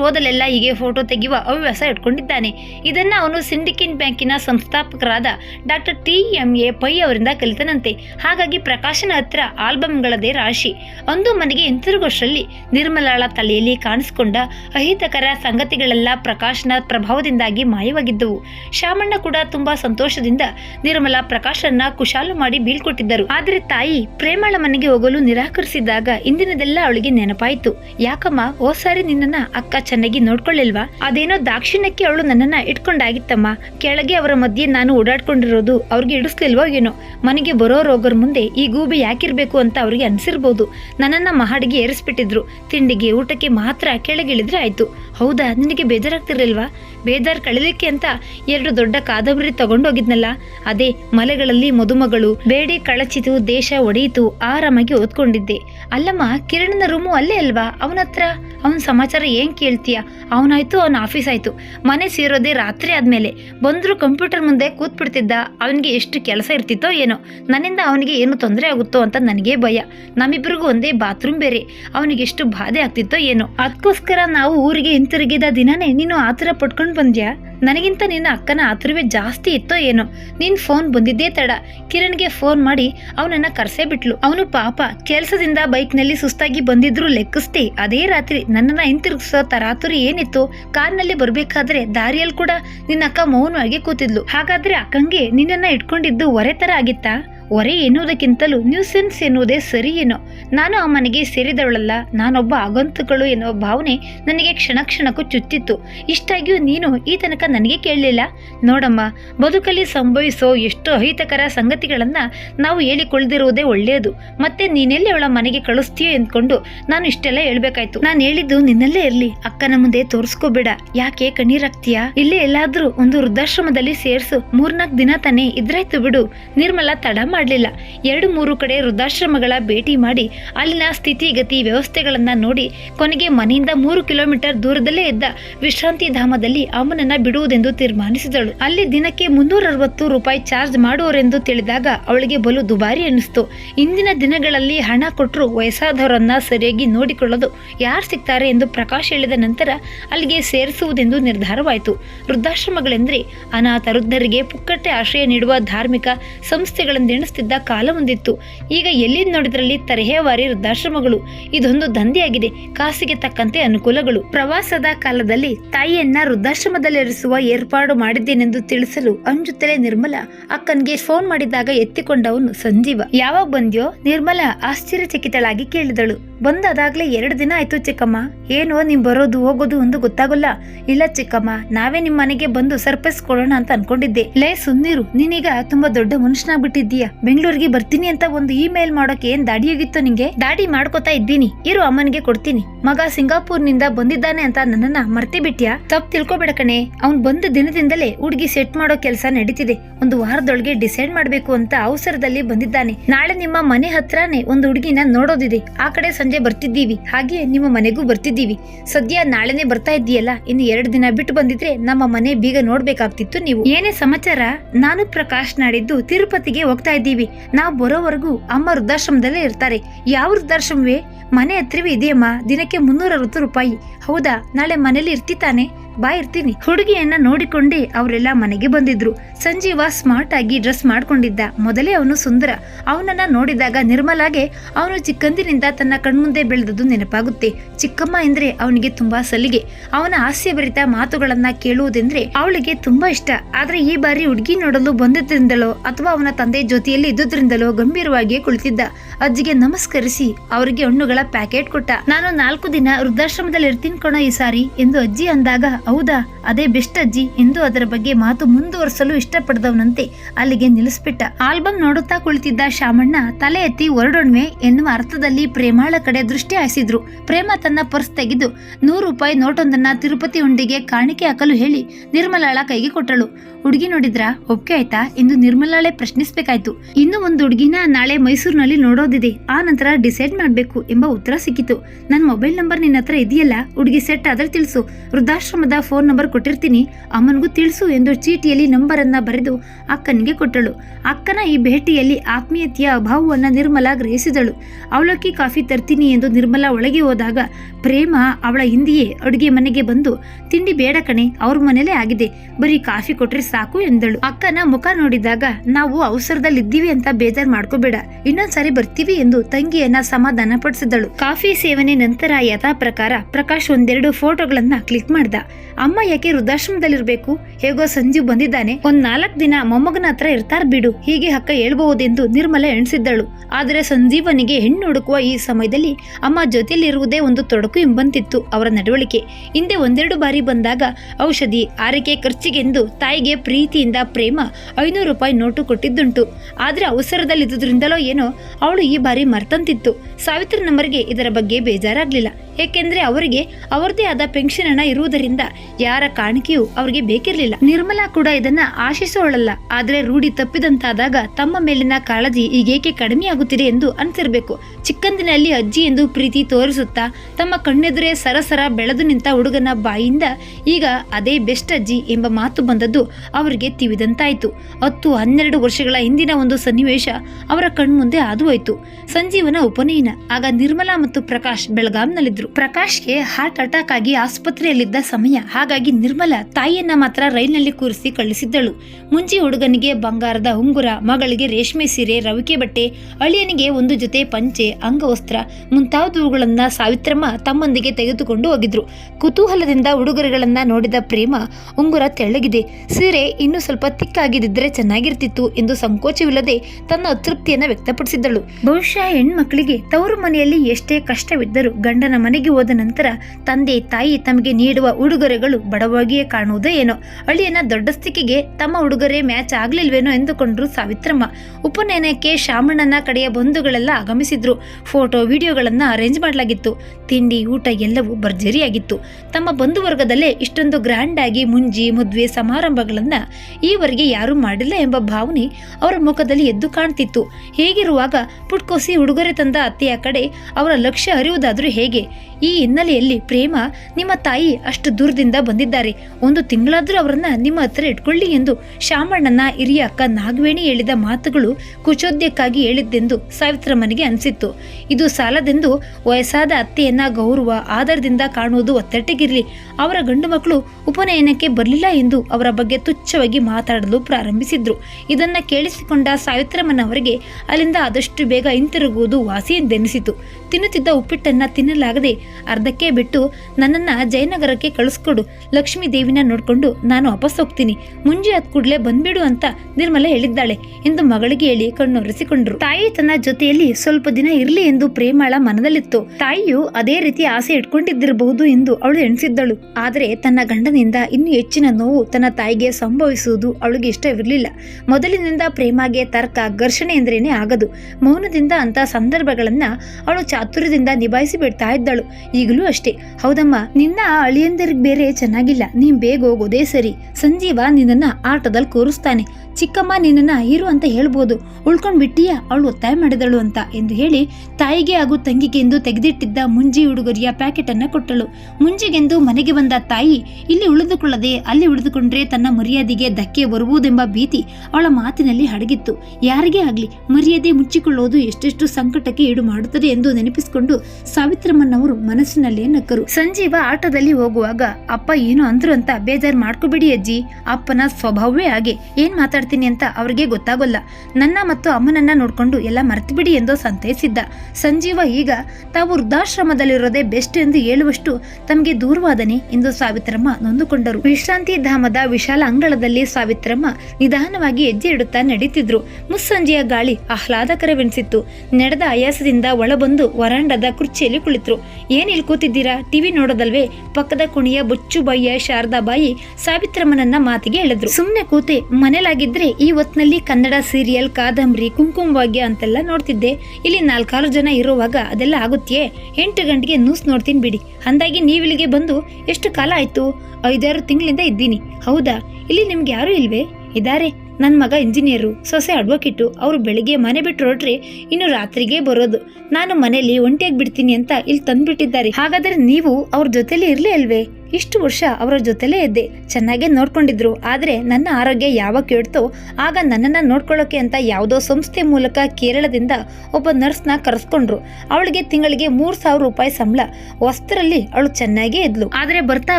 ಓದಲೆಲ್ಲ ಹೀಗೆ ಫೋಟೋ ತೆಗೆಯುವ ಅವ್ಯಾಸ ಇಟ್ಕೊಂಡಿದ್ದಾನೆ. ಇದನ್ನ ಅವನು ಸಿಂಡಿಕೇಟ್ ಬ್ಯಾಂಕಿನ ಸಂಸ್ಥಾಪಕರಾದ doctor T M A Pai ಅವರಿಂದ ಕಲಿತನಂತೆ. ಹಾಗಾಗಿ ಪ್ರಕಾಶನ ಹತ್ರ ಆಲ್ಬಮ್ಗಳದೇ ರಾಶಿ. ಒಂದು ಮನೆಗೆ ಹಿಂತಿರುಗೋಷ್ಟರಲ್ಲಿ ನಿರ್ಮಲಾಳ ತಲೆಯಲ್ಲಿ ಕಾಣಿಸಿಕೊಂಡ ಅಹಿತಕರ ಸಂಗತಿಗಳೆಲ್ಲ ಪ್ರಕಾಶನ ಪ್ರಭಾವದಿಂದಾಗಿ ಮಾಯವಾಗಿದ್ದವು. ಶಾಮಣ್ಣ ಕೂಡ ತುಂಬಾ ಸಂತೋಷದಿಂದ ನಿರ್ಮಲಾ ಪ್ರಕಾಶನ್ನ ಕುಶಾಲು ಮಾಡಿ ಬೀಳ್ಕೊಟ್ಟಿದ್ದರು. ಆದರೆ ತಾಯಿ ಪ್ರೇಮಳ ಮನೆಗೆ ಹೋಗಲು ನಿರಾಕರಿಸಿದಾಗ ಇಂದಿನದೆಲ್ಲ ಅವಳಿಗೆ ನೆನಪಾಯಿತು. ಯಾಕಮ್ಮ ಓ ಸಾರಿ ನಿನ್ನನ್ನ ಅಕ್ಕ ಚೆನ್ನಾಗಿ ನೋಡ್ಕೊಳ್ಳಿಲ್ವಾ? ಅದೇನೋ ದಾಕ್ಷಿಣ್ಯಕ್ಕೆ ಅವಳು ನನ್ನನ್ನ ಇಟ್ಕೊಂಡಾಗಿತ್ತಮ್ಮ. ಕೆಳಗೆ ಅವರ ಮಧ್ಯೆ ನಾನು ಓಡಾಡ್ಕೊಂಡಿರೋದು ಅವ್ರಿಗೆ ಇಡಿಸ್ಲಿಲ್ವೋ ಏನೋ? ಮನೆಗೆ ಬರೋ ರೋಗರ ಮುಂದೆ ಈ ಗೂಬೆ ಯಾಕಿರ್ಬೇಕು ಅಂತ ಅವ್ರಿಗೆ ಅನ್ಸಿರ್ಬೋದು. ನನ್ನನ್ನ ಮಹಾಡಿಗೆ ಏರಿಸ್ಬಿಟ್ಟಿದ್ರು. ತಿಂಡಿಗೆ, ಊಟಕ್ಕೆ ಮಾತ್ರ ಕೆಳಗಿಳಿದ್ರೆ ಆಯ್ತು. ಹೌದಾ? ನಿನಗೆ ಬೇಜಾರಾಗ್ತಿರ್ಲಿಲ್ವಾ? ಬೇಜಾರ್ ಕಳಿಲಿಕ್ಕೆ ಅಂತ ಎರಡು ದೊಡ್ಡ ಕಾದಂಬರಿ ತಗೊಂಡೋಗಿದ್ನಲ್ಲ. ಅದೇ ಮಲೆಗಳಲ್ಲಿ ಮದುಮಗಳು, ಬೇಡಿ ಕಳಚಿತು, ದೇಶ ಒಡೆಯಿತು, ಆರಾಮಾಗಿ ಓದ್ಕೊಂಡಿದ್ದೆ. ಅಲ್ಲಮ್ಮ, ಕಿರಣನ ರೂಮು ಅಲ್ಲೇ ಅಲ್ವಾ? ಅವನ ಹತ್ರ ಅವನ ಸಮಾಚಾರ ಏನು ಕೇಳ್ತೀಯ? ಅವನಾಯ್ತು, ಅವನ ಆಫೀಸ್ ಆಯಿತು ಮನೆ ಸೇರೋದೇ ರಾತ್ರಿ ಆದಮೇಲೆ. ಬಂದ್ರು ಕಂಪ್ಯೂಟರ್ ಮುಂದೆ ಕೂತ್ಬಿಡ್ತಿದ್ದ. ಅವನಿಗೆ ಎಷ್ಟು ಕೆಲಸ ಇರ್ತಿತ್ತೋ ಏನೋ. ನನ್ನಿಂದ ಅವನಿಗೆ ಏನು ತೊಂದರೆ ಆಗುತ್ತೋ ಅಂತ ನನಗೆ ಭಯ. ನಮ್ಮಿಬ್ಬರಿಗೂ ಒಂದೇ ಬಾತ್ರೂಮ್ ಬೇರೆ. ಅವನಿಗೆ ಎಷ್ಟು ಬಾಧೆ ಆಗ್ತಿತ್ತೋ ಏನೋ. ಅದಕ್ಕೋಸ್ಕರ ನಾವು ಊರಿಗೆ ಹಿಂತಿರುಗಿದ ದಿನನೇ ನೀನು ಆತರ ಪಟ್ಕೊಂಡು ಬಂದ್ಯಾ? ನನಗಿಂತ ನಿನ್ನ ಅಕ್ಕನ ಆತುರವೇ ಜಾಸ್ತಿ ಇತ್ತೋ ಏನೋ? ನಿನ್ ಫೋನ್ ಬಂದಿದ್ದೇ ತಡ. ಕಿರಣ್ಗೆ ಫೋನ್ ಮಾಡಿ ಅವನನ್ನ ಕರ್ಸೇ ಬಿಟ್ಲು. ಅವನು ಪಾಪ ಕೆಲಸದಿಂದ ಬೈಕ್ನಲ್ಲಿ ಸುಸ್ತಾಗಿ ಬಂದಿದ್ರು ಲೆಕ್ಕಿಸ್ತಿ. ಅದೇ ರಾತ್ರಿ ನನ್ನನ್ನ ಹಿಂತಿರುಗಿಸೋ ತರಾತುರಿ ಏನಿತ್ತು? ಕಾರ್ನಲ್ಲಿ ಬರ್ಬೇಕಾದ್ರೆ ದಾರಿಯಲ್ಲಿ ಕೂಡ ನಿನ್ನ ಅಕ್ಕ ಮೌನವಾಗಿ ಕೂತಿದ್ಲು. ಹಾಗಾದ್ರೆ ಅಕ್ಕಂಗೆ ನಿನ್ನನ್ನ ಇಟ್ಕೊಂಡಿದ್ದು ಒರೆ ತರ ಆಗಿತ್ತಾ? ಹೊರೆ ಎನ್ನುವುದಕ್ಕಿಂತಲೂ ನ್ಯೂಸೆನ್ಸ್ ಎನ್ನುವುದೇ ಸರಿ ಏನೋ. ನಾನು ಆ ಮನೆಗೆ ಸೇರಿದವಳಲ್ಲ. ನಾನೊಬ್ಬ ಆಗಂತುಗಳು ಎನ್ನುವ ಭಾವನೆ ನನಗೆ ಕ್ಷಣ ಕ್ಷಣಕ್ಕೂ ಚುಚ್ಚಿತ್ತು. ಇಷ್ಟಾಗಿಯೂ ನೀನು ಈ ತನಕ ನನಗೆ ಕೇಳಲಿಲ್ಲ. ನೋಡಮ್ಮ, ಬದುಕಲ್ಲಿ ಸಂಭವಿಸೋ ಎಷ್ಟು ಅಹಿತಕರ ಸಂಗತಿಗಳನ್ನು ನಾವು ಹೇಳಿಕೊಳ್ಳದಿರುವುದೇ ಒಳ್ಳೆಯದು. ಮತ್ತೆ ನೀನೆಲ್ಲಿ ಅವಳ ಮನೆಗೆ ಕಳಿಸ್ತೀಯೋ ಎಂದ್ಕೊಂಡು ನಾನು ಇಷ್ಟೆಲ್ಲ ಹೇಳ್ಬೇಕಾಯ್ತು. ನಾನು ಹೇಳಿದ್ದು ನಿನ್ನಲ್ಲೇ ಇರಲಿ. ಅಕ್ಕನ ಮುಂದೆ ತೋರಿಸ್ಕೋಬೇಡ. ಯಾಕೆ ಕಣ್ಣೀರಾಗ್ತೀಯಾ? ಇಲ್ಲೇ ಎಲ್ಲಾದರೂ ಒಂದು ವೃದ್ಧಾಶ್ರಮದಲ್ಲಿ ಸೇರ್ಸು. ಮೂರ್ನಾಲ್ಕು ದಿನ ತಾನೇ ಇದ್ರಾಯ್ತು ಬಿಡು. ನಿರ್ಮಲ ತಡ ಮಾಡಲಿಲ್ಲ. ಎರಡು ಮೂರು ಕಡೆ ವೃದ್ಧಾಶ್ರಮಗಳ ಭೇಟಿ ಮಾಡಿ ಅಲ್ಲಿನ ಸ್ಥಿತಿಗತಿ ವ್ಯವಸ್ಥೆಗಳನ್ನು ನೋಡಿ ಕೊನೆಗೆ ಮನೆಯಿಂದ ಮೂರು ಕಿಲೋಮೀಟರ್ ದೂರದಲ್ಲೇ ಇದ್ದ ವಿಶ್ರಾಂತಿ ಧಾಮದಲ್ಲಿ ಅಮ್ಮನನ್ನ ಬಿಡುವುದೆಂದು ತೀರ್ಮಾನಿಸಿದಳು. ಅಲ್ಲಿ ದಿನಕ್ಕೆ ಮುನ್ನೂರ ಅರವತ್ತು ರೂಪಾಯಿ ಚಾರ್ಜ್ ಮಾಡುವರೆಂದು ತಿಳಿದಾಗ ಅವಳಿಗೆ ಬಲು ದುಬಾರಿ ಅನ್ನಿಸ್ತು. ಇಂದಿನ ದಿನಗಳಲ್ಲಿ ಹಣ ಕೊಟ್ಟರು ವಯಸ್ಸಾದವರನ್ನ ಸರಿಯಾಗಿ ನೋಡಿಕೊಳ್ಳೋದು ಯಾರು ಸಿಗ್ತಾರೆ ಎಂದು ಪ್ರಕಾಶ್ ಹೇಳಿದ ನಂತರ ಅಲ್ಲಿಗೆ ಸೇರಿಸುವುದೆಂದು ನಿರ್ಧಾರವಾಯಿತು. ವೃದ್ಧಾಶ್ರಮಗಳೆಂದರೆ ಅನಾಥ ವೃದ್ಧರಿಗೆ ಪುಕ್ಕಟ್ಟೆ ಆಶ್ರಯ ನೀಡುವ ಧಾರ್ಮಿಕ ಸಂಸ್ಥೆಗಳೆಂದೆಣಿಸ್ತಿದ್ದ ಕಾಲ ಒಂದಿತ್ತು. ಈಗ ಎಲ್ಲಿ ನೋಡಿದ್ರಲ್ಲಿ ತರಹೇವಾರಿ ವೃದ್ಧಾಶ್ರಮಗಳು. ಇದೊಂದು ದಂಧೆಯಾಗಿದೆ. ಕಾಸಿಗೆ ತಕ್ಕಂತೆ ಅನುಕೂಲಗಳು. ಪ್ರವಾಸದ ಕಾಲದಲ್ಲಿ ತಾಯಿಯನ್ನ ವೃದ್ಧಾಶ್ರಮದಲ್ಲಿರಿಸುವ ಏರ್ಪಾಡು ಮಾಡಿದ್ದೇನೆಂದು ತಿಳಿಸಲು ಅಂಜುತ್ತಲೇ ನಿರ್ಮಲ ಅಕ್ಕನ್ಗೆ ಫೋನ್ ಮಾಡಿದಾಗ ಎತ್ತಿಕೊಂಡವನು ಸಂಜೀವ. ಯಾವಾಗ ಬಂದ್ಯೋ? ನಿರ್ಮಲ ಆಶ್ಚರ್ಯಚಕಿತಳಾಗಿ ಕೇಳಿದಳು. ಬಂದಾದಾಗ್ಲೇ ಎರಡು ದಿನ ಆಯ್ತು ಚಿಕ್ಕಮ್ಮ. ಏನೋ ನಿಮ್ ಬರೋದು ಹೋಗೋದು ಒಂದು ಗೊತ್ತಾಗಲ್ಲ. ಇಲ್ಲ ಚಿಕ್ಕಮ್ಮ, ನಾವೇ ನಿಮ್ ಮನೆಗೆ ಬಂದು ಸರ್ಪೈಸ್ ಕೊಡೋಣ ಅಂತ ಅನ್ಕೊಂಡಿದ್ದೆ. ಲೇ ಸುಂದಿರು, ನೀನೀಗ ತುಂಬಾ ದೊಡ್ಡ ಮನುಷ್ಯನಾಗ್ಬಿಟ್ಟಿದ್ದೀಯ? ಬೆಂಗಳೂರಿಗೆ ಬರ್ತೀನಿ ಅಂತ ಒಂದು ಇಮೇಲ್ ಮಾಡೋಕೆ ಏನ್ ದಾಡಿಯಾಗಿತ್ತು ನಿಂಗೆ? ದಾಡಿ ಮಾಡ್ಕೋತಾ ಇದ್ದೀನಿ. ಇರು ಅಮ್ಮನಿಗೆ ಕೊಡ್ತೀನಿ. ಮಗ ಸಿಂಗಾಪುರ್ನಿಂದ ಬಂದಿದ್ದಾನೆ ಅಂತ ನನ್ನನ್ನ ಮರ್ತಿ ಬಿಟ್ಯಾ ತಪ್ಪು ತಿಳ್ಕೊಬೇಡ ಕಣೆ. ಅವ್ನ್ ಬಂದ ದಿನದಿಂದಲೇ ಹುಡುಗಿ ಸೆಟ್ ಮಾಡೋ ಕೆಲಸ ನಡೀತಿದೆ. ಒಂದು ವಾರದೊಳಗೆ ಡಿಸೈಡ್ ಮಾಡ್ಬೇಕು ಅಂತ ಅವಸರದಲ್ಲಿ ಬಂದಿದ್ದಾನೆ. ನಾಳೆ ನಿಮ್ಮ ಮನೆ ಹತ್ರನೇ ಒಂದು ಹುಡುಗಿನ ನೋಡೋದಿದೆ. ಆ ಕಡೆ ಸಂಜೆ ಬರ್ತಿದ್ದೀವಿ. ಹಾಗೆ ನಿಮ್ಮ ಮನೆಗೂ ಬರ್ತಿದ್ದೀವಿ. ಸದ್ಯ ನಾಳೆನೆ ಬರ್ತಾ ಇದ್ದೀಯಲ್ಲ? ಇನ್ನು ಎರಡು ದಿನ ಬಿಟ್ಟು ಬಂದಿದ್ರೆ ನಮ್ಮ ಮನೆ ಬೀಗ ನೋಡ್ಬೇಕಾಗ್ತಿತ್ತು ನೀವು. ಏನೇ ಸಮಾಚಾರ? ನಾನು ಪ್ರಕಾಶ್ ನಾಡಿದ್ದು ತಿರುಪತಿಗೆ ಹೋಗ್ತಾ ಇದ್ದೀವಿ. ನಾವು ಬರೋವರೆಗೂ ಅಮ್ಮ ವೃದ್ಧಾಶ್ರಮದಲ್ಲೇ ಇರ್ತಾರೆ. ಯಾವ ವೃದ್ಧಾಶ್ರಮವೇ? ಮನೆ ಹತ್ರವೇ ಇದೆಯಮ್ಮ? ದಿನಕ್ಕೆ ಮುನ್ನೂರ ಅರವತ್ತು ರೂಪಾಯಿ. ಹೌದಾ? ನಾಳೆ ಮನೇಲಿ ಇರ್ತಿತ್ತಾನೆ ಬಾ ಇರ್ತೀನಿ. ಹುಡುಗಿಯನ್ನ ನೋಡಿಕೊಂಡೇ ಅವರೆಲ್ಲ ಮನೆಗೆ ಬಂದಿದ್ರು. ಸಂಜೀವ ಸ್ಮಾರ್ಟ್ ಆಗಿ ಡ್ರೆಸ್ ಮಾಡ್ಕೊಂಡಿದ್ದ. ಮೊದಲೇ ಅವನು ಸುಂದರ. ಅವನನ್ನ ನೋಡಿದಾಗ ನಿರ್ಮಲಾಗೆ ಅವನು ಚಿಕ್ಕಂದಿನಿಂದ ತನ್ನ ಕಣ್ಮುಂದೆ ಬೆಳೆದದ್ದು ನೆನಪಾಗುತ್ತೆ. ಚಿಕ್ಕಮ್ಮ ಎಂದ್ರೆ ಅವನಿಗೆ ತುಂಬಾ ಸಲಿಗೆ. ಅವನ ಹಾಸ್ಯಭರಿತ ಮಾತುಗಳನ್ನ ಕೇಳುವುದೆಂದ್ರೆ ಅವಳಿಗೆ ತುಂಬಾ ಇಷ್ಟ. ಆದ್ರೆ ಈ ಬಾರಿ ಹುಡುಗಿ ನೋಡಲು ಬಂದಿದ್ದರಿಂದಲೋ ಅಥವಾ ಅವನ ತಂದೆ ಜೊತೆಯಲ್ಲಿ ಇದ್ದುದ್ರಿಂದಲೋ ಗಂಭೀರವಾಗಿಯೇ ಕುಳಿತಿದ್ದ. ಅಜ್ಜಿಗೆ ನಮಸ್ಕರಿಸಿ ಅವರಿಗೆ ಹಣ್ಣುಗಳ ಪ್ಯಾಕೆಟ್ ಕೊಟ್ಟ. ನಾನು ನಾಲ್ಕು ದಿನ ವೃದ್ಧಾಶ್ರಮದಲ್ಲಿ ಇರ್ತೀನಿ ಕಣೋ ಈ ಸಾರಿ ಎಂದು ಅಜ್ಜಿ ಅಂದಾಗ ಹೌದಾ? ಅದೇ ಬೆಸ್ಟ್ ಅಜ್ಜಿ ಎಂದು ಅದರ ಬಗ್ಗೆ ಮಾತು ಮುಂದುವರಿಸಲು ಇಷ್ಟಪಡದವನಂತೆ ಅಲ್ಲಿಗೆ ನಿಲ್ಲಿಸ್ಬಿಟ್ಟ. ಆಲ್ಬಮ್ ನೋಡುತ್ತಾ ಕುಳಿತಿದ್ದ ಶಾಮಣ್ಣ ತಲೆ ಎತ್ತಿ ಹೊರಡೊಣ್ಮೆ ಎನ್ನುವ ಅರ್ಥದಲ್ಲಿ ಪ್ರೇಮಾಳ ಕಡೆ ದೃಷ್ಟಿ ಹಾಯಿಸಿದ್ರು. ಪ್ರೇಮ ತನ್ನ ಪರ್ಸ್ ತೆಗೆದು ನೂರು ರೂಪಾಯಿ ನೋಟೊಂದನ್ನ ತಿರುಪತಿ ಹುಂಡಿಗೆ ಕಾಣಿಕೆ ಹಾಕಲು ಹೇಳಿ ನಿರ್ಮಲಾಳ ಕೈಗೆ ಕೊಟ್ಟಳು. ಹುಡುಗಿ ನೋಡಿದ್ರ? ಒಪ್ಕೆ ಆಯ್ತಾ? ಎಂದು ನಿರ್ಮಲಾಳೆ ಪ್ರಶ್ನಿಸಬೇಕಾಯ್ತು. ಇನ್ನು ಒಂದು ಹುಡುಗಿನ ನಾಳೆ ಮೈಸೂರಿನಲ್ಲಿ ನೋಡೋದಿದೆ. ಆ ನಂತರ ಡಿಸೈಡ್ ಮಾಡಬೇಕು ಎಂಬ ಉತ್ತರ ಸಿಕ್ಕಿತು. ನನ್ನ ಮೊಬೈಲ್ ನಂಬರ್ ನಿನ್ನ ಹತ್ರ ಇದೆಯಲ್ಲ? ಹುಡುಗಿ ಸೆಟ್ ಆದ್ರೆ ತಿಳಿಸು. ವೃದ್ಧಾಶ್ರಮದ ಫೋನ್ ನಂಬರ್ ಕೊಟ್ಟಿರ್ತೀನಿ. ಅಮ್ಮನಿಗೂ ತಿಳಿಸು ಎಂದು ಚೀಟಿಯಲ್ಲಿ ನಂಬರನ್ನು ಬರೆದು ಅಕ್ಕನಿಗೆ ಕೊಟ್ಟಳು. ಅಕ್ಕನ ಈ ಭೇಟಿಯಲ್ಲಿ ಆತ್ಮೀಯತೆಯ ಅಭಾವವನ್ನ ನಿರ್ಮಲ ಗ್ರಹಿಸಿದಳು. ಅವಳಕ್ಕಿ ಕಾಫಿ ತರ್ತೀನಿ ಎಂದು ನಿರ್ಮಲಾ ಒಳಗೆ ಹೋದಾಗ ಪ್ರೇಮ ಅವಳ ಹಿಂದೆಯೇ ಅಡುಗೆ ಮನೆಗೆ ಬಂದು, ತಿಂಡಿ ಬೇಡ ಕಣೆ, ಅವ್ರ ಮನೇಲೇ ಆಗಿದೆ, ಬರೀ ಕಾಫಿ ಕೊಟ್ರೆ ಸಾಕು ಎಂದಳು. ಅಕ್ಕನ ಮುಖ ನೋಡಿದಾಗ, ನಾವು ಅವಸರದಲ್ಲಿದ್ದೀವಿ ಅಂತ ಬೇಜಾರ್ ಮಾಡ್ಕೋಬೇಡ, ಇನ್ನೊಂದ್ಸಾರಿ ಬರ್ತೀವಿ ಎಂದು ತಂಗಿಯನ್ನ ಸಮಾಧಾನ ಪಡಿಸಿದಳು. ಕಾಫಿ ಸೇವನೆ ನಂತರ ಯಥಾ ಪ್ರಕಾರ ಪ್ರಕಾಶ್ ಒಂದೆರಡು ಫೋಟೋಗಳನ್ನ ಕ್ಲಿಕ್ ಮಾಡ್ದ. ಅಮ್ಮ ಯಾಕೆ ವೃದ್ಧಾಶ್ರಮದಲ್ಲಿರ್ಬೇಕು? ಹೇಗೋ ಸಂಜೀವ್ ಬಂದಿದ್ದಾನೆ. ಒಂದ್ ನಾಲ್ಕು ದಿನ ಮೊಮ್ಮಗನ ಹತ್ರ ಇರ್ತಾರ ಬಿಡು. ಹೀಗೆ ಹಕ್ಕ ಹೇಳ್ಬಹುದೆಂದು ನಿರ್ಮಲ ಎಣಿಸಿದ್ದಳು. ಆದರೆ ಸಂಜೀವನಿಗೆ ಹೆಣ್ಣು ಹುಡುಕುವ ಈ ಸಮಯದಲ್ಲಿ ಅಮ್ಮ ಜೊತೆಯಲ್ಲಿರುವುದೇ ಒಂದು ತೊಡಕು ಎಂಬಂತಿತ್ತು ಅವರ ನಡವಳಿಕೆ. ಹಿಂದೆ ಒಂದೆರಡು ಬಾರಿ ಬಂದಾಗ ಔಷಧಿ, ಆರೈಕೆ, ಖರ್ಚಿಗೆಂದು ತಾಯಿಗೆ ಪ್ರೀತಿಯಿಂದ ಪ್ರೇಮ ಐನೂರು ರೂಪಾಯಿ ನೋಟು ಕೊಟ್ಟಿದ್ದುಂಟು. ಆದ್ರೆ ಅವಸರದಲ್ಲಿದ್ದುದರಿಂದಲೋ ಏನೋ ಅವಳು ಈ ಬಾರಿ ಮರ್ತಂತಿತ್ತು. ಸಾವಿತ್ರಿ ನಮ್ಮರಿಗೆ ಇದರ ಬಗ್ಗೆ ಬೇಜಾರಾಗ್ಲಿಲ್ಲ. ಏಕೆಂದ್ರೆ ಅವರಿಗೆ ಅವರದೇ ಆದ ಪೆನ್ಷನ್ ಹಣ ಇರುವುದರಿಂದ ಯಾರ ಕಾಣಿಕೆಯೂ ಅವರಿಗೆ ಬೇಕಿರಲಿಲ್ಲ. ನಿರ್ಮಲಾ ಕೂಡ ಇದನ್ನ ಆಶಿಸೋಳಲ್ಲ. ಆದ್ರೆ ರೂಢಿ ತಪ್ಪಿದಂತಾದಾಗ ತಮ್ಮ ಮೇಲಿನ ಕಾಳಜಿ ಈಗೇಕೆ ಕಡಿಮೆಯಾಗುತ್ತಿದೆ ಎಂದು ಅನ್ಸಿರ್ಬೇಕು. ಚಿಕ್ಕಂದಿನಲ್ಲಿ ಅಜ್ಜಿ ಎಂದು ಪ್ರೀತಿ ತೋರಿಸುತ್ತಾ ತಮ್ಮ ಕಣ್ಣೆದುರೇ ಸರಸರ ಬೆಳೆದು ನಿಂತ ಹುಡುಗನ ಬಾಯಿಂದ ಈಗ ಅದೇ ಬೆಸ್ಟ್ ಅಜ್ಜಿ ಎಂಬ ಮಾತು ಬಂದದ್ದು ಅವರಿಗೆ ತಿವಿದಂತಾಯಿತು ಹತ್ತು ಹನ್ನೆರಡು ವರ್ಷಗಳ ಹಿಂದಿನ ಒಂದು ಸನ್ನಿವೇಶ ಅವರ ಕಣ್ಮುಂದೆ ಹಾದು ಹೋಯ್ತು ಸಂಜೀವನ ಉಪನಯನ. ಆಗ ನಿರ್ಮಲಾ ಮತ್ತು ಪ್ರಕಾಶ್ ಬೆಳಗಾಂನಲ್ಲಿದ್ದರು. ಪ್ರಕಾಶ್ಗೆ ಹಾರ್ಟ್ ಅಟ್ಯಾಕ್ ಆಗಿ ಆಸ್ಪತ್ರೆಯಲ್ಲಿದ್ದ ಸಮಯ. ಹಾಗಾಗಿ ನಿರ್ಮಲಾ ತಾಯಿಯನ್ನ ಮಾತ್ರ ರೈಲ್ನಲ್ಲಿ ಕೂರಿಸಿ ಕಳಿಸಿದ್ದಳು. ಮುಂಚೆ ಹುಡುಗನಿಗೆ ಬಂಗಾರದ ಉಂಗುರ, ಮಗಳಿಗೆ ರೇಷ್ಮೆ ಸೀರೆ, ರವಿಕೆ ಬಟ್ಟೆ, ಅಳಿಯನಿಗೆ ಒಂದು ಜೊತೆ ಪಂಚೆ ಅಂಗವಸ್ತ್ರ ಮುಂತಾದವುಗಳನ್ನ ಸಾವಿತ್ರಮ್ಮ ತಮ್ಮೊಂದಿಗೆ ತೆಗೆದುಕೊಂಡು ಹೋಗಿದ್ರು. ಕುತೂಹಲದಿಂದ ಉಡುಗೊರೆಗಳನ್ನ ನೋಡಿದ ಪ್ರೇಮ ಉಂಗುರ ತೆಳ್ಳಗಿದೆ. ಸೀರೆ ಇನ್ನೂ ಸ್ವಲ್ಪ ತಿಕ್ಕಾಗಿದ್ದರೆ ಚೆನ್ನಾಗಿರ್ತಿತ್ತು ಎಂದು ಸಂಕೋಚವಿಲ್ಲದೆ ತನ್ನ ಅತೃಪ್ತಿಯನ್ನು ವ್ಯಕ್ತಪಡಿಸಿದ್ದಳು. ಬಹುಶಃ ಹೆಣ್ಮಕ್ಳಿಗೆ ತವರು ಮನೆಯಲ್ಲಿ ಎಷ್ಟೇ ಕಷ್ಟವಿದ್ದರೂ ಗಂಡನ ಮನೆಗೆ ಹೋದ ನಂತರ ತಂದೆ ತಾಯಿ ತಮಗೆ ನೀಡುವ ಉಡುಗೊರೆಗಳು ಬಡವಾಗಿಯೇ ಕಾಣುವುದೇ ಏನೋ. ಅಳಿಯನ ದೊಡ್ಡಸ್ತಿಕೆಗೆ ತಮ್ಮ ಉಡುಗೊರೆ ಮ್ಯಾಚ್ ಆಗ್ಲಿಲ್ವೇನೋ ಎಂದುಕೊಂಡ್ರು ಸಾವಿತ್ರಮ್ಮ. ಉಪನಯನಕ್ಕೆ ಶಾಮಣ್ಣನ ಕಡೆಯ ಬಂಧುಗಳೆಲ್ಲ ಆಗಮಿಸಿದ್ರು. ಫೋಟೋ, ವಿಡಿಯೋಗಳನ್ನು ಅರೇಂಜ್ ಮಾಡಲಾಗಿತ್ತು. ತಿಂಡಿ, ಊಟ ಎಲ್ಲವೂ ಭರ್ಜರಿಯಾಗಿತ್ತು. ತಮ್ಮ ಬಂಧುವರ್ಗದಲ್ಲೇ ಇಷ್ಟೊಂದು ಗ್ರ್ಯಾಂಡ್ ಆಗಿ ಮುಂಜಿ, ಮದುವೆ ಸಮಾರಂಭಗಳನ್ನು ಈವರೆಗೆ ಯಾರೂ ಮಾಡಿಲ್ಲ ಎಂಬ ಭಾವನೆ ಅವರ ಮುಖದಲ್ಲಿ ಎದ್ದು ಕಾಣ್ತಿತ್ತು. ಹೀಗಿರುವಾಗ ಪುಟ್ಕೋಸಿ ಉಡುಗೊರೆ ತಂದ ಅತ್ತೆಯ ಕಡೆ ಅವರ ಲಕ್ಷ್ಯ ಅರಿಯುವುದಾದರೂ ಹೇಗೆ? ಈ ಹಿನ್ನೆಲೆಯಲ್ಲಿ ಪ್ರೇಮ ನಿಮ್ಮ ತಾಯಿ ಅಷ್ಟು ದೂರದಿಂದ ಬಂದಿದ್ದಾರೆ. ಒಂದು ತಿಂಗಳಾದರೂ ಅವರನ್ನ ನಿಮ್ಮ ಹತ್ರ ಇಟ್ಕೊಳ್ಳಿ ಎಂದು ಶಾಮಣ್ಣನ ಹಿರಿಯ ಅಕ್ಕ ನಾಗವೇಣಿ ಹೇಳಿದ ಮಾತುಗಳು ಕುಚೋದ್ಯಕ್ಕಾಗಿ ಹೇಳಿದ್ದೆಂದು ಸಾವಿತ್ರಮ್ಮನಿಗೆ ಅನಿಸಿತ್ತು. ಇದು ಸಾಲದೆಂದು ವಯಸ್ಸಾದ ಅತ್ತೆಯನ್ನ ಗೌರವ ಆಧಾರದಿಂದ ಕಾಣುವುದು ಒತ್ತಟ್ಟಿಗಿರಲಿ. ಅವರ ಗಂಡು ಮಕ್ಕಳು ಉಪನಯನಕ್ಕೆ ಬರಲಿಲ್ಲ ಎಂದು ಅವರ ಬಗ್ಗೆ ತುಚ್ಛವಾಗಿ ಮಾತಾಡಲು ಪ್ರಾರಂಭಿಸಿದ್ರು. ಇದನ್ನ ಕೇಳಿಸಿಕೊಂಡ ಸಾವಿತ್ರಮ್ಮನವರಿಗೆ ಅಲ್ಲಿಂದ ಆದಷ್ಟು ಬೇಗ ಹಿಂತಿರುಗುವುದು ವಾಸಿ ಎಂದೆನಿಸಿತು ತಿನ್ನುತ್ತಿದ್ದ ಉಪ್ಪಿಟ್ಟನ್ನ ತಿನ್ನಲಾಗದೆ ಅರ್ಧಕ್ಕೆ ಬಿಟ್ಟು, ನನ್ನನ್ನ ಜಯನಗರಕ್ಕೆ ಕಳಿಸ್ಕೊಡು. ಲಕ್ಷ್ಮೀ ದೇವಿನ ನೋಡ್ಕೊಂಡು ನಾನು ವಾಪಸ್ ಹೋಗ್ತೀನಿ. ಮುಂಜೆ ಹತ್ ಕೂಡಲೇ ಬಂದ್ಬಿಡು ಅಂತ ನಿರ್ಮಲ ಹೇಳಿದ್ದಾಳೆ ಎಂದು ಮಗಳಿಗೆ ಹೇಳಿ ಕಣ್ಣು ಕಣ್ಣೊರೆಸಿಕೊಂಡ್ರು ತಾಯಿ ತನ್ನ ಜೊತೆಯಲ್ಲಿ ಸ್ವಲ್ಪ ದಿನ ಇರಲಿ ಎಂದು ಪ್ರೇಮಾಳ ಮನದಲ್ಲಿತ್ತು. ತಾಯಿಯು ಅದೇ ರೀತಿ ಆಸೆ ಇಟ್ಕೊಂಡಿದ್ದಿರಬಹುದು ಎಂದು ಅವಳು ಎಣಿಸಿದ್ದಳು. ಆದರೆ ತನ್ನ ಗಂಡನಿಂದ ಇನ್ನು ಹೆಚ್ಚಿನ ನೋವು ತನ್ನ ತಾಯಿಗೆ ಸಂಭವಿಸುವುದು ಅವಳಿಗೆ ಇಷ್ಟವಿರಲಿಲ್ಲ. ಮೊದಲಿನಿಂದ ಪ್ರೇಮಗೆ ತರ್ಕ, ಘರ್ಷಣೆ ಎಂದ್ರೇನೆ ಆಗದು. ಮೌನದಿಂದ ಅಂತ ಸಂದರ್ಭಗಳನ್ನ ಅವಳು ಚಾತುರ್ಯದಿಂದ ನಿಭಾಯಿಸಿ ಬಿಡ್ತಾ ಇದ್ದಳು. ಈಗಲೂ ಅಷ್ಟೇ. ಹೌದಮ್ಮ, ನಿನ್ನ ಅಳಿಯಂದರಿಗೆ ಬೇರೆ ಚೆನ್ನಾಗಿಲ್ಲ. ನೀನ್ ಬೇಗ ಹೋಗೋದೇ ಸರಿ. ಸಂಜೀವ ನಿನ್ನನ್ನ ಆಟದಲ್ಲಿ ಕೂರಿಸ್ತಾನೆ. ಚಿಕ್ಕಮ್ಮ ನಿನ್ನನ್ನ ಇರು ಅಂತ ಹೇಳ್ಬೋದು. ಉಳ್ಕೊಂಡ್ ಬಿಟ್ಟಿಯಾ ಅವಳು ಒತ್ತಾಯ ಮಾಡಿದಳು ಅಂತ ಎಂದು ಹೇಳಿ ತಾಯಿಗೆ ಹಾಗೂ ತಂಗಿಗೆಂದು ತೆಗೆದಿಟ್ಟಿದ್ದ ಮುಂಜಿ ಉಡುಗೊರೆಯ ಪ್ಯಾಕೆಟ್ ಅನ್ನು ಕೊಟ್ಟಳು. ಮುಂಜಿಗೆಂದು ಮನೆಗೆ ಬಂದ ತಾಯಿ, ಇಲ್ಲಿ ಉಳಿದುಕೊಳ್ಳದೆ ಅಲ್ಲಿ ಉಳಿದುಕೊಂಡ್ರೆ ತನ್ನ ಮರ್ಯಾದೆಗೆ ಧಕ್ಕೆ ಬರುವುದೆಂಬ ಭೀತಿ ಅವಳ ಮಾತಿನಲ್ಲಿ ಅಡಗಿತ್ತು ಯಾರಿಗೇ ಆಗ್ಲಿ ಮರ್ಯಾದೆ ಮುಚ್ಚಿಕೊಳ್ಳುವುದು ಎಷ್ಟೆಷ್ಟು ಸಂಕಟಕ್ಕೆ ಈಡು ಮಾಡುತ್ತದೆ ಎಂದು ನೆನಪಿಸಿಕೊಂಡು ಸಾವಿತ್ರಮ್ಮನವರು ಮನಸ್ಸಿನಲ್ಲೇ ನಕ್ಕರು. ಸಂಜೀವ ಆಟದಲ್ಲಿ ಹೋಗುವಾಗ, ಅಪ್ಪ, ಏನು ಅಂದ್ರು ಅಂತ ಬೇಜಾರು ಮಾಡ್ಕೋಬೇಡಿ ಅಜ್ಜಿ. ಅಪ್ಪನ ಸ್ವಭಾವವೇ ಹಾಗೆ. ಏನ್ ಮಾತಾಡ್ತೀನಿ ಅಂತ ಅವ್ರಿಗೆ ಗೊತ್ತಾಗೋಲ್ಲ. ನನ್ನ ಮತ್ತು ಅಮ್ಮನನ್ನ ನೋಡ್ಕೊಂಡು ಎಲ್ಲ ಮರ್ತು ಬಿಡಿ ಎಂದು ಸಂತೈಸಿದ್ದ. ಸಂಜೀವ ಈಗ ತಾವು ವೃದ್ಧಾಶ್ರಮದಲ್ಲಿರೋದೇ ಬೆಸ್ಟ್ ಎಂದು ಹೇಳುವಷ್ಟು ತಮಗೆ ದೂರವಾದನೆ ಎಂದು ಸಾವಿತ್ರಮ್ಮ ನೊಂದುಕೊಂಡರು. ವಿಶ್ರಾಂತಿ ಧಾಮದ ವಿಶಾಲ ಅಂಗಳದಲ್ಲಿ ಸಾವಿತ್ರಮ್ಮ ನಿಧಾನವಾಗಿ ಹೆಜ್ಜೆ ಇಡುತ್ತಾ ನಡೀತಿದ್ರು. ಮುಸ್ಸಂಜೆಯ ಗಾಳಿ ಆಹ್ಲಾದಕರವೆನಿಸಿತ್ತು. ನಡೆದ ಆಯಾಸದಿಂದ ಒಳಬಂದು ವರಾಂಡದ ಕುರ್ಚಿಯಲ್ಲಿ ಕುಳಿತರು. ಏನ್ ಇಲ್ಲಿ ಕೂತಿದ್ದೀರಾ ಟಿವಿ ನೋಡೋದಲ್ವೇ? ಪಕ್ಕದ ಕುಣಿಯ ಬೊಚ್ಚು ಬಾಯಿಯ ಶಾರದಾ ಬಾಯಿ ಸಾವಿತ್ರಮ್ಮನನ್ನ ಮಾತಿಗೆ ಎಳೆದ್ರು. ಸುಮ್ನೆ ಕೂತೆ ಮನೇಲಾಗಿದ್ರೆ ಈ ಹೊತ್ನಲ್ಲಿ ಕನ್ನಡ ಸೀರಿಯಲ್, ಕಾದಂಬರಿ ಕುಂಕುಮ ಭಾಗ್ಯ ಅಂತೆಲ್ಲ ನೋಡ್ತಿದ್ದೆ. ಇಲ್ಲಿ ನಾಲ್ಕಾರು ಜನ ಇರುವಾಗ ಅದೆಲ್ಲ ಆಗುತ್ತೆಯೇ ಎಂಟು ಗಂಟೆಗೆ ನ್ಯೂಸ್ ನೋಡ್ತೀನಿ ಬಿಡಿ. ಅಂದಾಗಿ ನೀವಿಲ್ಲಿಗೆ ಬಂದು ಎಷ್ಟು ಕಾಲ ಆಯ್ತು? ಐದಾರು ತಿಂಗಳಿಂದ ಇದ್ದೀನಿ. ಹೌದಾ? ಇಲ್ಲಿ ನಿಮ್ಗೆ ಯಾರು ಇಲ್ವೇ? ಇದಾರೆ ನನ್ನ ಮಗ ಇಂಜಿನಿಯರು, ಸೊಸೆ ಅಡ್ವೊಕೇಟು ಅವರು ಬೆಳಿಗ್ಗೆ ಮನೆ ಬಿಟ್ಟು ಹೊರಟ್ರೆ ಇನ್ನು ರಾತ್ರಿಗೆ ಬರೋದು. ನಾನು ಮನೆಯಲ್ಲಿ ಒಂಟಿಯಾಗಿ ಬಿಡ್ತೀನಿ ಅಂತ ಇಲ್ಲಿ ತಂದ್ಬಿಟ್ಟಿದ್ದಾರೆ. ಹಾಗಾದ್ರೆ ನೀವು ಅವ್ರ ಜೊತೆಲಿ ಇರ್ಲಿ ಅಲ್ವೇ? ಇಷ್ಟು ವರ್ಷ ಅವರ ಜೊತೆಲೇ ಇದ್ದೆ. ಚೆನ್ನಾಗೇ ನೋಡ್ಕೊಂಡಿದ್ರು. ಆದ್ರೆ ನನ್ನ ಆರೋಗ್ಯ ಯಾವಾಗ ಕೇಳ್ತೋ ಆಗ ನನ್ನನ್ನ ನೋಡ್ಕೊಳ್ಳೋಕೆ ಅಂತ ಯಾವುದೋ ಸಂಸ್ಥೆ ಮೂಲಕ ಕೇರಳದಿಂದ ಒಬ್ಬ ನರ್ಸ್ನ ಕರೆಸ್ಕೊಂಡ್ರು. ಅವಳಿಗೆ ತಿಂಗಳಿಗೆ ಮೂರ್ ಸಾವಿರ ರೂಪಾಯಿ ಸಂಬಳ. ವಸ್ತ್ರಲ್ಲಿ ಅವಳು ಚೆನ್ನಾಗೇ ಇದ್ಲು. ಆದ್ರೆ ಬರ್ತಾ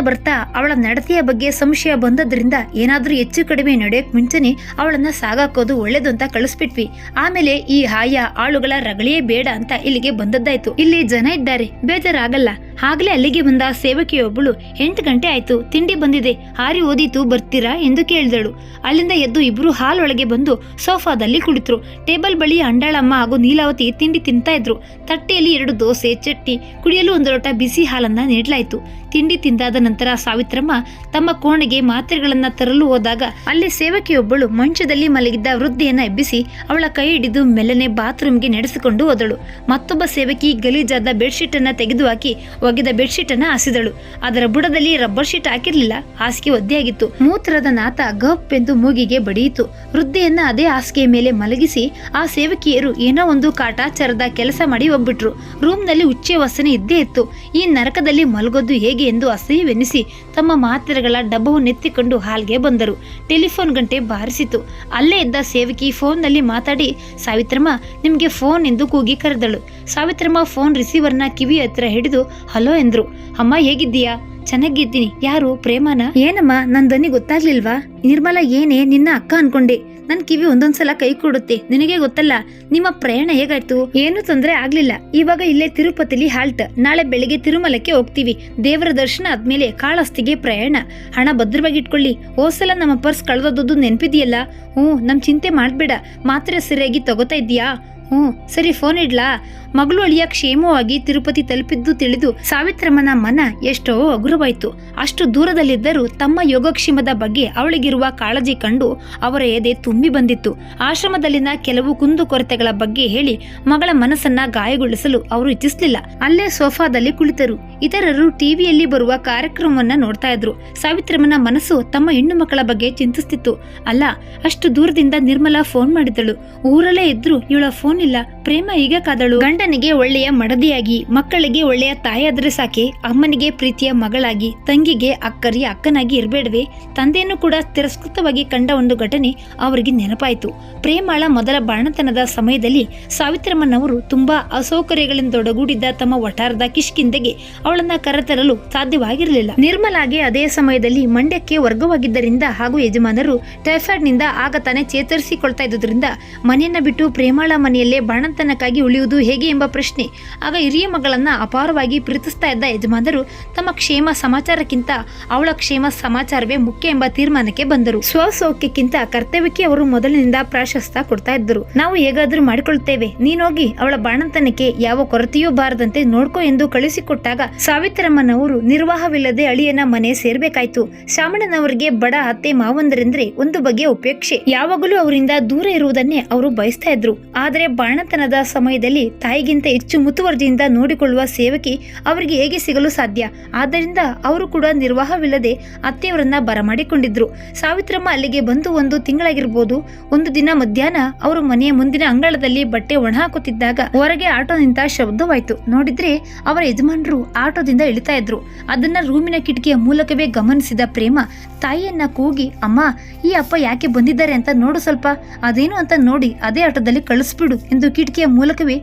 ಬರ್ತಾ ಅವಳ ನಡತೆಯ ಬಗ್ಗೆ ಸಂಶಯ ಬಂದದ್ರಿಂದ ಏನಾದ್ರೂ ಹೆಚ್ಚು ಕಡಿಮೆ ನಡೆಯೋಕ್ ಮುಂಚೆನೆ ಅವಳನ್ನ ಸಾಗಾಕೋದು ಒಳ್ಳೇದು ಅಂತ ಕಳಿಸ್ಬಿಟ್ವಿ. ಆಮೇಲೆ ಈ ಹಾಯ ಆಳುಗಳ ರಗಳಿಯೇ ಬೇಡ ಅಂತ ಇಲ್ಲಿಗೆ ಬಂದದ್ದಾಯ್ತು. ಇಲ್ಲಿ ಜನ ಇದ್ದಾರೆ. ಬೇಜಾರಾಗಲ್ಲ. ಆಗ್ಲೇ ಅಲ್ಲಿಗೆ ಬಂದ ಸೇವಕಿಯೊಬ್ಬಳು ಎಂಟು ಗಂಟೆ ಆಯ್ತು, ತಿಂಡಿ ಬಂದಿದೆ, ಹಾರಿ ಓದಿತು, ಬರ್ತೀರಾ ಎಂದು ಕೇಳಿದಳು. ಅಲ್ಲಿಂದ ಎದ್ದು ಇಬ್ರು ಹಾಲ್ ಒಳಗೆ ಬಂದು ಸೋಫಾದಲ್ಲಿ ಕುಳಿತರು. ಟೇಬಲ್ ಬಳಿ ಅಂಡಾಳಮ್ಮ ಹಾಗೂ ನೀಲಾವತಿ ತಿಂಡಿ ತಿಂತಾ ಇದ್ರು. ತಟ್ಟೆಯಲ್ಲಿ ಎರಡು ದೋಸೆ, ಚಟ್ನಿ, ಕುಡಿಯಲು ಒಂದು ಲೋಟ ಬಿಸಿ ಹಾಲನ್ನ ನೀಡಲಾಯಿತು. ತಿಂಡಿ ತಿಂದಾದ ನಂತರ ಸಾವಿತ್ರಮ್ಮ ತಮ್ಮ ಕೋಣೆಗೆ ಮಾತ್ರೆಗಳನ್ನ ತರಲು ಹೋದಾಗ ಅಲ್ಲಿ ಸೇವಕಿಯೊಬ್ಬಳು ಮಂಚದಲ್ಲಿ ಮಲಗಿದ್ದ ವೃದ್ಧೆಯನ್ನ ಎಬ್ಬಿಸಿ ಅವಳ ಕೈ ಹಿಡಿದು ಮೆಲ್ಲನೆ ಬಾತ್ರೂಮ್ಗೆ ನಡೆಸಿಕೊಂಡು ಹೋದಳು. ಮತ್ತೊಬ್ಬ ಸೇವಕಿ ಗಲೀಜಾದ ಬೆಡ್ಶೀಟ್ ಅನ್ನ ತೆಗೆದುಹಾಕಿ ಒಗೆದ ಬೆಡ್ಶೀಟ್ ಅನ್ನ ಹಾಸಿದಳು. ಅದರ ಬುಡದಲ್ಲಿ ರಬ್ಬರ್ ಶೀಟ್ ಹಾಕಿರಲಿಲ್ಲ, ಹಾಸಿಗೆ ಒದ್ದೆಯಾಗಿತ್ತು. ಮೂತ್ರದ ನಾತ ಗಪ್ ಎಂದು ಮೂಗಿಗೆ ಬಡಿಯಿತು. ವೃದ್ಧೆಯನ್ನ ಅದೇ ಹಾಸಿಗೆಯ ಮೇಲೆ ಮಲಗಿಸಿ ಆ ಸೇವಕಿಯರು ಏನೋ ಒಂದು ಕಾಟಾಚಾರದ ಕೆಲಸ ಮಾಡಿ ಹೋಗ್ಬಿಟ್ರು. ರೂಮ್ನಲ್ಲಿ ಉಚ್ಚೆ ವಾಸನೆ ಇದ್ದೇ ಇತ್ತು. ಈ ನರಕದಲ್ಲಿ ಮಲಗೋದು ಹೇಗೆ? ಎಂದು ಅಸಹ್ಯವೆನಿಸಿ ತಮ್ಮ ಮಾತ್ರೆಗಳ ಡಬ್ಬವನ್ನು ಎತ್ತಿಕೊಂಡು ಹಾಲ್ಗೆ ಬಂದರು. ಟೆಲಿಫೋನ್ ಗಂಟೆ ಬಾರಿಸಿತು. ಅಲ್ಲೇ ಇದ್ದ ಸೇವಕಿ ಫೋನ್ನಲ್ಲಿ ಮಾತಾಡಿ, ಸಾವಿತ್ರಮ್ಮ, ನಿಮಗೆ ಫೋನ್ ಎಂದು ಕೂಗಿ ಕರೆದಳು. ಸಾವಿತ್ರಮ್ಮ ಫೋನ್ ರಿಸೀವರ್ನ ಕಿವಿ ಹತ್ರ ಹಿಡಿದು, ಹಲೋ ಎಂದರು. ಅಮ್ಮ, ಹೇಗಿದ್ದೀಯಾ? ಚೆನ್ನಾಗಿದ್ದೀನಿ. ಯಾರು, ಪ್ರೇಮನ? ಏನಮ್ಮ, ನನ್ ದನಿ ಗೊತ್ತಾಗ್ಲಿಲ್ವಾ? ನಿರ್ಮಲಾ ಏನೇ ನಿನ್ನ ಅಕ್ಕ ಅನ್ಕೊಂಡೆ. ನನ್ ಕಿವಿ ಒಂದೊಂದ್ಸಲ ಕೈ ಕೊಡುತ್ತೆ. ನಿನಗೆ ಗೊತ್ತಲ್ಲ, ನಿಮ್ಮ ಪ್ರಯಾಣ ಹೇಗಾಯ್ತು? ಏನು ತೊಂದರೆ ಆಗ್ಲಿಲ್ಲ. ಇವಾಗ ಇಲ್ಲೇ ತಿರುಪತಿಲಿ ಹಾಲ್ಟ್. ನಾಳೆ ಬೆಳಿಗ್ಗೆ ತಿರುಮಲಕ್ಕೆ ಹೋಗ್ತೀವಿ. ದೇವರ ದರ್ಶನ ಆದ್ಮೇಲೆ ಕಾಳಸ್ತಿಗೆ ಪ್ರಯಾಣ. ಹಣ ಭದ್ರವಾಗಿ ಇಟ್ಕೊಳ್ಳಿ ಹೋಸಲ ನಮ್ಮ ಪರ್ಸ್ ಕಳೆದೋದದ್ದು ನೆನ್ಪಿದೆಯಲ್ಲ? ಹ್ಞೂ, ನಮ್ ಚಿಂತೆ ಮಾಡ್ಬೇಡ. ಮಾತ್ರೆ ಸರಿಯಾಗಿ ತಗೋತಾ ಇದ್ದೀಯಾ? ಹ್ಞೂ, ಸರಿ, ಫೋನ್ ಇಡ್ಲಾ? ಮಗಳು ಅಳಿಯ ಕ್ಷೇಮವಾಗಿ ತಿರುಪತಿ ತಲುಪಿದ್ದು ತಿಳಿದು ಸಾವಿತ್ರಮ್ಮನ ಮನ ಎಷ್ಟೋ ಹಗುರವಾಯಿತು ಅಷ್ಟು ದೂರದಲ್ಲಿದ್ದರೂ ತಮ್ಮ ಯೋಗಕ್ಷೇಮದ ಬಗ್ಗೆ ಅವಳಿಗಿರುವ ಕಾಳಜಿ ಕಂಡು ಅವರ ಎದೆ ತುಂಬಿ ಬಂದಿತ್ತು. ಆಶ್ರಮದಲ್ಲಿನ ಕೆಲವು ಕುಂದುಕೊರತೆಗಳ ಬಗ್ಗೆ ಹೇಳಿ ಮಗಳ ಮನಸ್ಸನ್ನ ಗಾಯಗೊಳಿಸಲು ಅವರು ಇಚ್ಛಿಸಲಿಲ್ಲ. ಅಲ್ಲೇ ಸೋಫಾದಲ್ಲಿ ಕುಳಿತರು. ಇತರರು ಟಿವಿಯಲ್ಲಿ ಬರುವ ಕಾರ್ಯಕ್ರಮವನ್ನ ನೋಡ್ತಾ ಇದ್ರು. ಸಾವಿತ್ರಮ್ಮನ ಮನಸ್ಸು ತಮ್ಮ ಹೆಣ್ಣು ಮಕ್ಕಳ ಬಗ್ಗೆ ಚಿಂತಿಸ್ತಿತ್ತು. ಅಲ್ಲ, ಅಷ್ಟು ದೂರದಿಂದ ನಿರ್ಮಲಾ ಫೋನ್ ಮಾಡಿದಳು ಊರಲ್ಲೇ ಇದ್ರು ಇವಳ ಫೋನ್ ಇಲ್ಲ. ಪ್ರೇಮ ಈಗ ಕಾದಳು. ಗಂಡನಿಗೆ ಒಳ್ಳೆಯ ಮಡದಿಯಾಗಿ, ಮಕ್ಕಳಿಗೆ ಒಳ್ಳೆಯ ತಾಯಾದ್ರೆ ಸಾಕೆ ಅಮ್ಮನಿಗೆ ಪ್ರೀತಿಯ ಮಗಳಾಗಿ, ತಂಗಿಗೆ ಅಕ್ಕರಿ ಅಕ್ಕನಾಗಿ ಇರಬೇಡವೆ. ತಂದೆಯನ್ನು ಕೂಡ ತಿರಸ್ಕೃತವಾಗಿ ಕಂಡ ಒಂದು ಘಟನೆ ಅವರಿಗೆ ನೆನಪಾಯಿತು. ಪ್ರೇಮಾಳ ಮೊದಲ ಬಾಣತನದ ಸಮಯದಲ್ಲಿ ಸಾವಿತ್ರಮ್ಮನವರು ತುಂಬಾ ಅಸೌಕರ್ಯಗಳಿಂದ ತೊಡಗೂಡಿದ್ದ ತಮ್ಮ ವಠಾರದ ಕಿಷ್ಕಿಂದೆಗೆ ಅವಳನ್ನ ಕರೆತರಲು ಸಾಧ್ಯವಾಗಿರಲಿಲ್ಲ. ನಿರ್ಮಲಾಗೆ ಅದೇ ಸಮಯದಲ್ಲಿ ಮಂಡ್ಯಕ್ಕೆ ವರ್ಗವಾಗಿದ್ದರಿಂದ ಹಾಗೂ ಯಜಮಾನರು ಟೈಫಾಯ್ಡ್ನಿಂದ ಆಗ ತಾನೇ ಚೇತರಿಸಿಕೊಳ್ತಾ ಇದ್ದುದರಿಂದ ಮನೆಯನ್ನ ಬಿಟ್ಟು ಪ್ರೇಮಾಳ ಮನೆಯಲ್ಲೇ ಬಾಣಂತನಕ್ಕಾಗಿ ಉಳಿಯುವುದು ಹೇಗೆ ಎಂಬ ಪ್ರಶ್ನೆ. ಆಗ ಹಿರಿಯ ಮಗಳನ್ನ ಅಪಾರವಾಗಿ ಪ್ರೀತಿಸ್ತಾ ಇದ್ದ ಯಜಮಾನರು ತಮ್ಮ ಕ್ಷೇಮ ಸಮಾಚಾರಕ್ಕಿಂತ ಅವಳ ಕ್ಷೇಮ ಸಮಾಚಾರವೇ ಮುಖ್ಯ ಎಂಬ ತೀರ್ಮಾನಕ್ಕೆ ಬಂದರು. ಸ್ವಸೌಖ್ಯಕ್ಕಿಂತ ಕರ್ತವ್ಯಕ್ಕೆ ಅವರು ಮೊದಲಿನಿಂದ ಪ್ರಾಶಸ್ತ್ಯ ಕೊಡ್ತಾ ಇದ್ದರು. ನಾವು ಹೇಗಾದರೂ ಮಾಡಿಕೊಳ್ತೇವೆ. ನೀನೋಗಿ ಅವಳ ಬಾಣಂತನಕ್ಕೆ ಯಾವ ಕೊರತೆಯೂ ಬಾರದಂತೆ ನೋಡ್ಕೋ ಎಂದು ಕಳಿಸಿಕೊಟ್ಟಾಗ ಸಾವಿತ್ರಮ್ಮನವರು ನಿರ್ವಾಹವಿಲ್ಲದೆ ಅಳಿಯನ ಮನೆ ಸೇರ್ಬೇಕಾಯ್ತು. ಶಾಮಣ್ಣನವರಿಗೆ ಬಡ ಅತ್ತೆ ಮಾವಂದರೆಂದ್ರೆ ಒಂದು ಬಗೆಯ ಉಪೇಕ್ಷೆ. ಯಾವಾಗಲೂ ಅವರಿಂದ ದೂರ ಇರುವುದನ್ನೇ ಅವರು ಬಯಸ್ತಾ ಇದ್ರು. ಆದರೆ ಬಾಣತನದ ಸಮಯದಲ್ಲಿ ತಾಯಿಗಿಂತ ಹೆಚ್ಚು ಮುತುವರ್ಜಿಯಿಂದ ನೋಡಿಕೊಳ್ಳುವ ಸೇವಕಿ ಅವರಿಗೆ ಹೇಗೆ ಸಿಗಲು ಸಾಧ್ಯ? ಆದ್ದರಿಂದ ಅವರು ಕೂಡ ನಿರ್ವಾಹವಿಲ್ಲದೆ ಅತ್ತೆಯವರನ್ನ ಬರಮಾಡಿಕೊಂಡಿದ್ರು. ಸಾವಿತ್ರಮ್ಮ ಅಲ್ಲಿಗೆ ಬಂದು ಒಂದು ತಿಂಗಳಾಗಿರ್ಬೋದು. ಒಂದು ದಿನ ಮಧ್ಯಾಹ್ನ ಅವರು ಮನೆಯ ಮುಂದಿನ ಅಂಗಳದಲ್ಲಿ ಬಟ್ಟೆ ಒಣ ಹಾಕುತ್ತಿದ್ದಾಗ ಹೊರಗೆ ಆಟೋ ನಿಂತ ಶಬ್ದವಾಯ್ತು. ನೋಡಿದ್ರೆ ಅವರ ಯಜಮಾನರು ಆಟೋದಿಂದ ಇಳಿತಾ ಇದ್ರು. ಅದನ್ನ ರೂಮಿನ ಕಿಟಕಿಯ ಮೂಲಕವೇ ಗಮನಿಸಿದ ಪ್ರೇಮ, ತಾಯಿಯನ್ನ ಕೂಗಿ, ಅಮ್ಮ, ಈ ಅಪ್ಪ ಯಾಕೆ ಬಂದಿದ್ದಾರೆ ಅಂತ ನೋಡು ಸ್ವಲ್ಪ. ಅದೇನು ಅಂತ ನೋಡಿ ಅದೇ ಆಟೋದಲ್ಲಿ ಕಳಿಸ್ಬಿಡು ಎಂದು ಕಿಟಕಿಯ ಮೂಲಕವೇ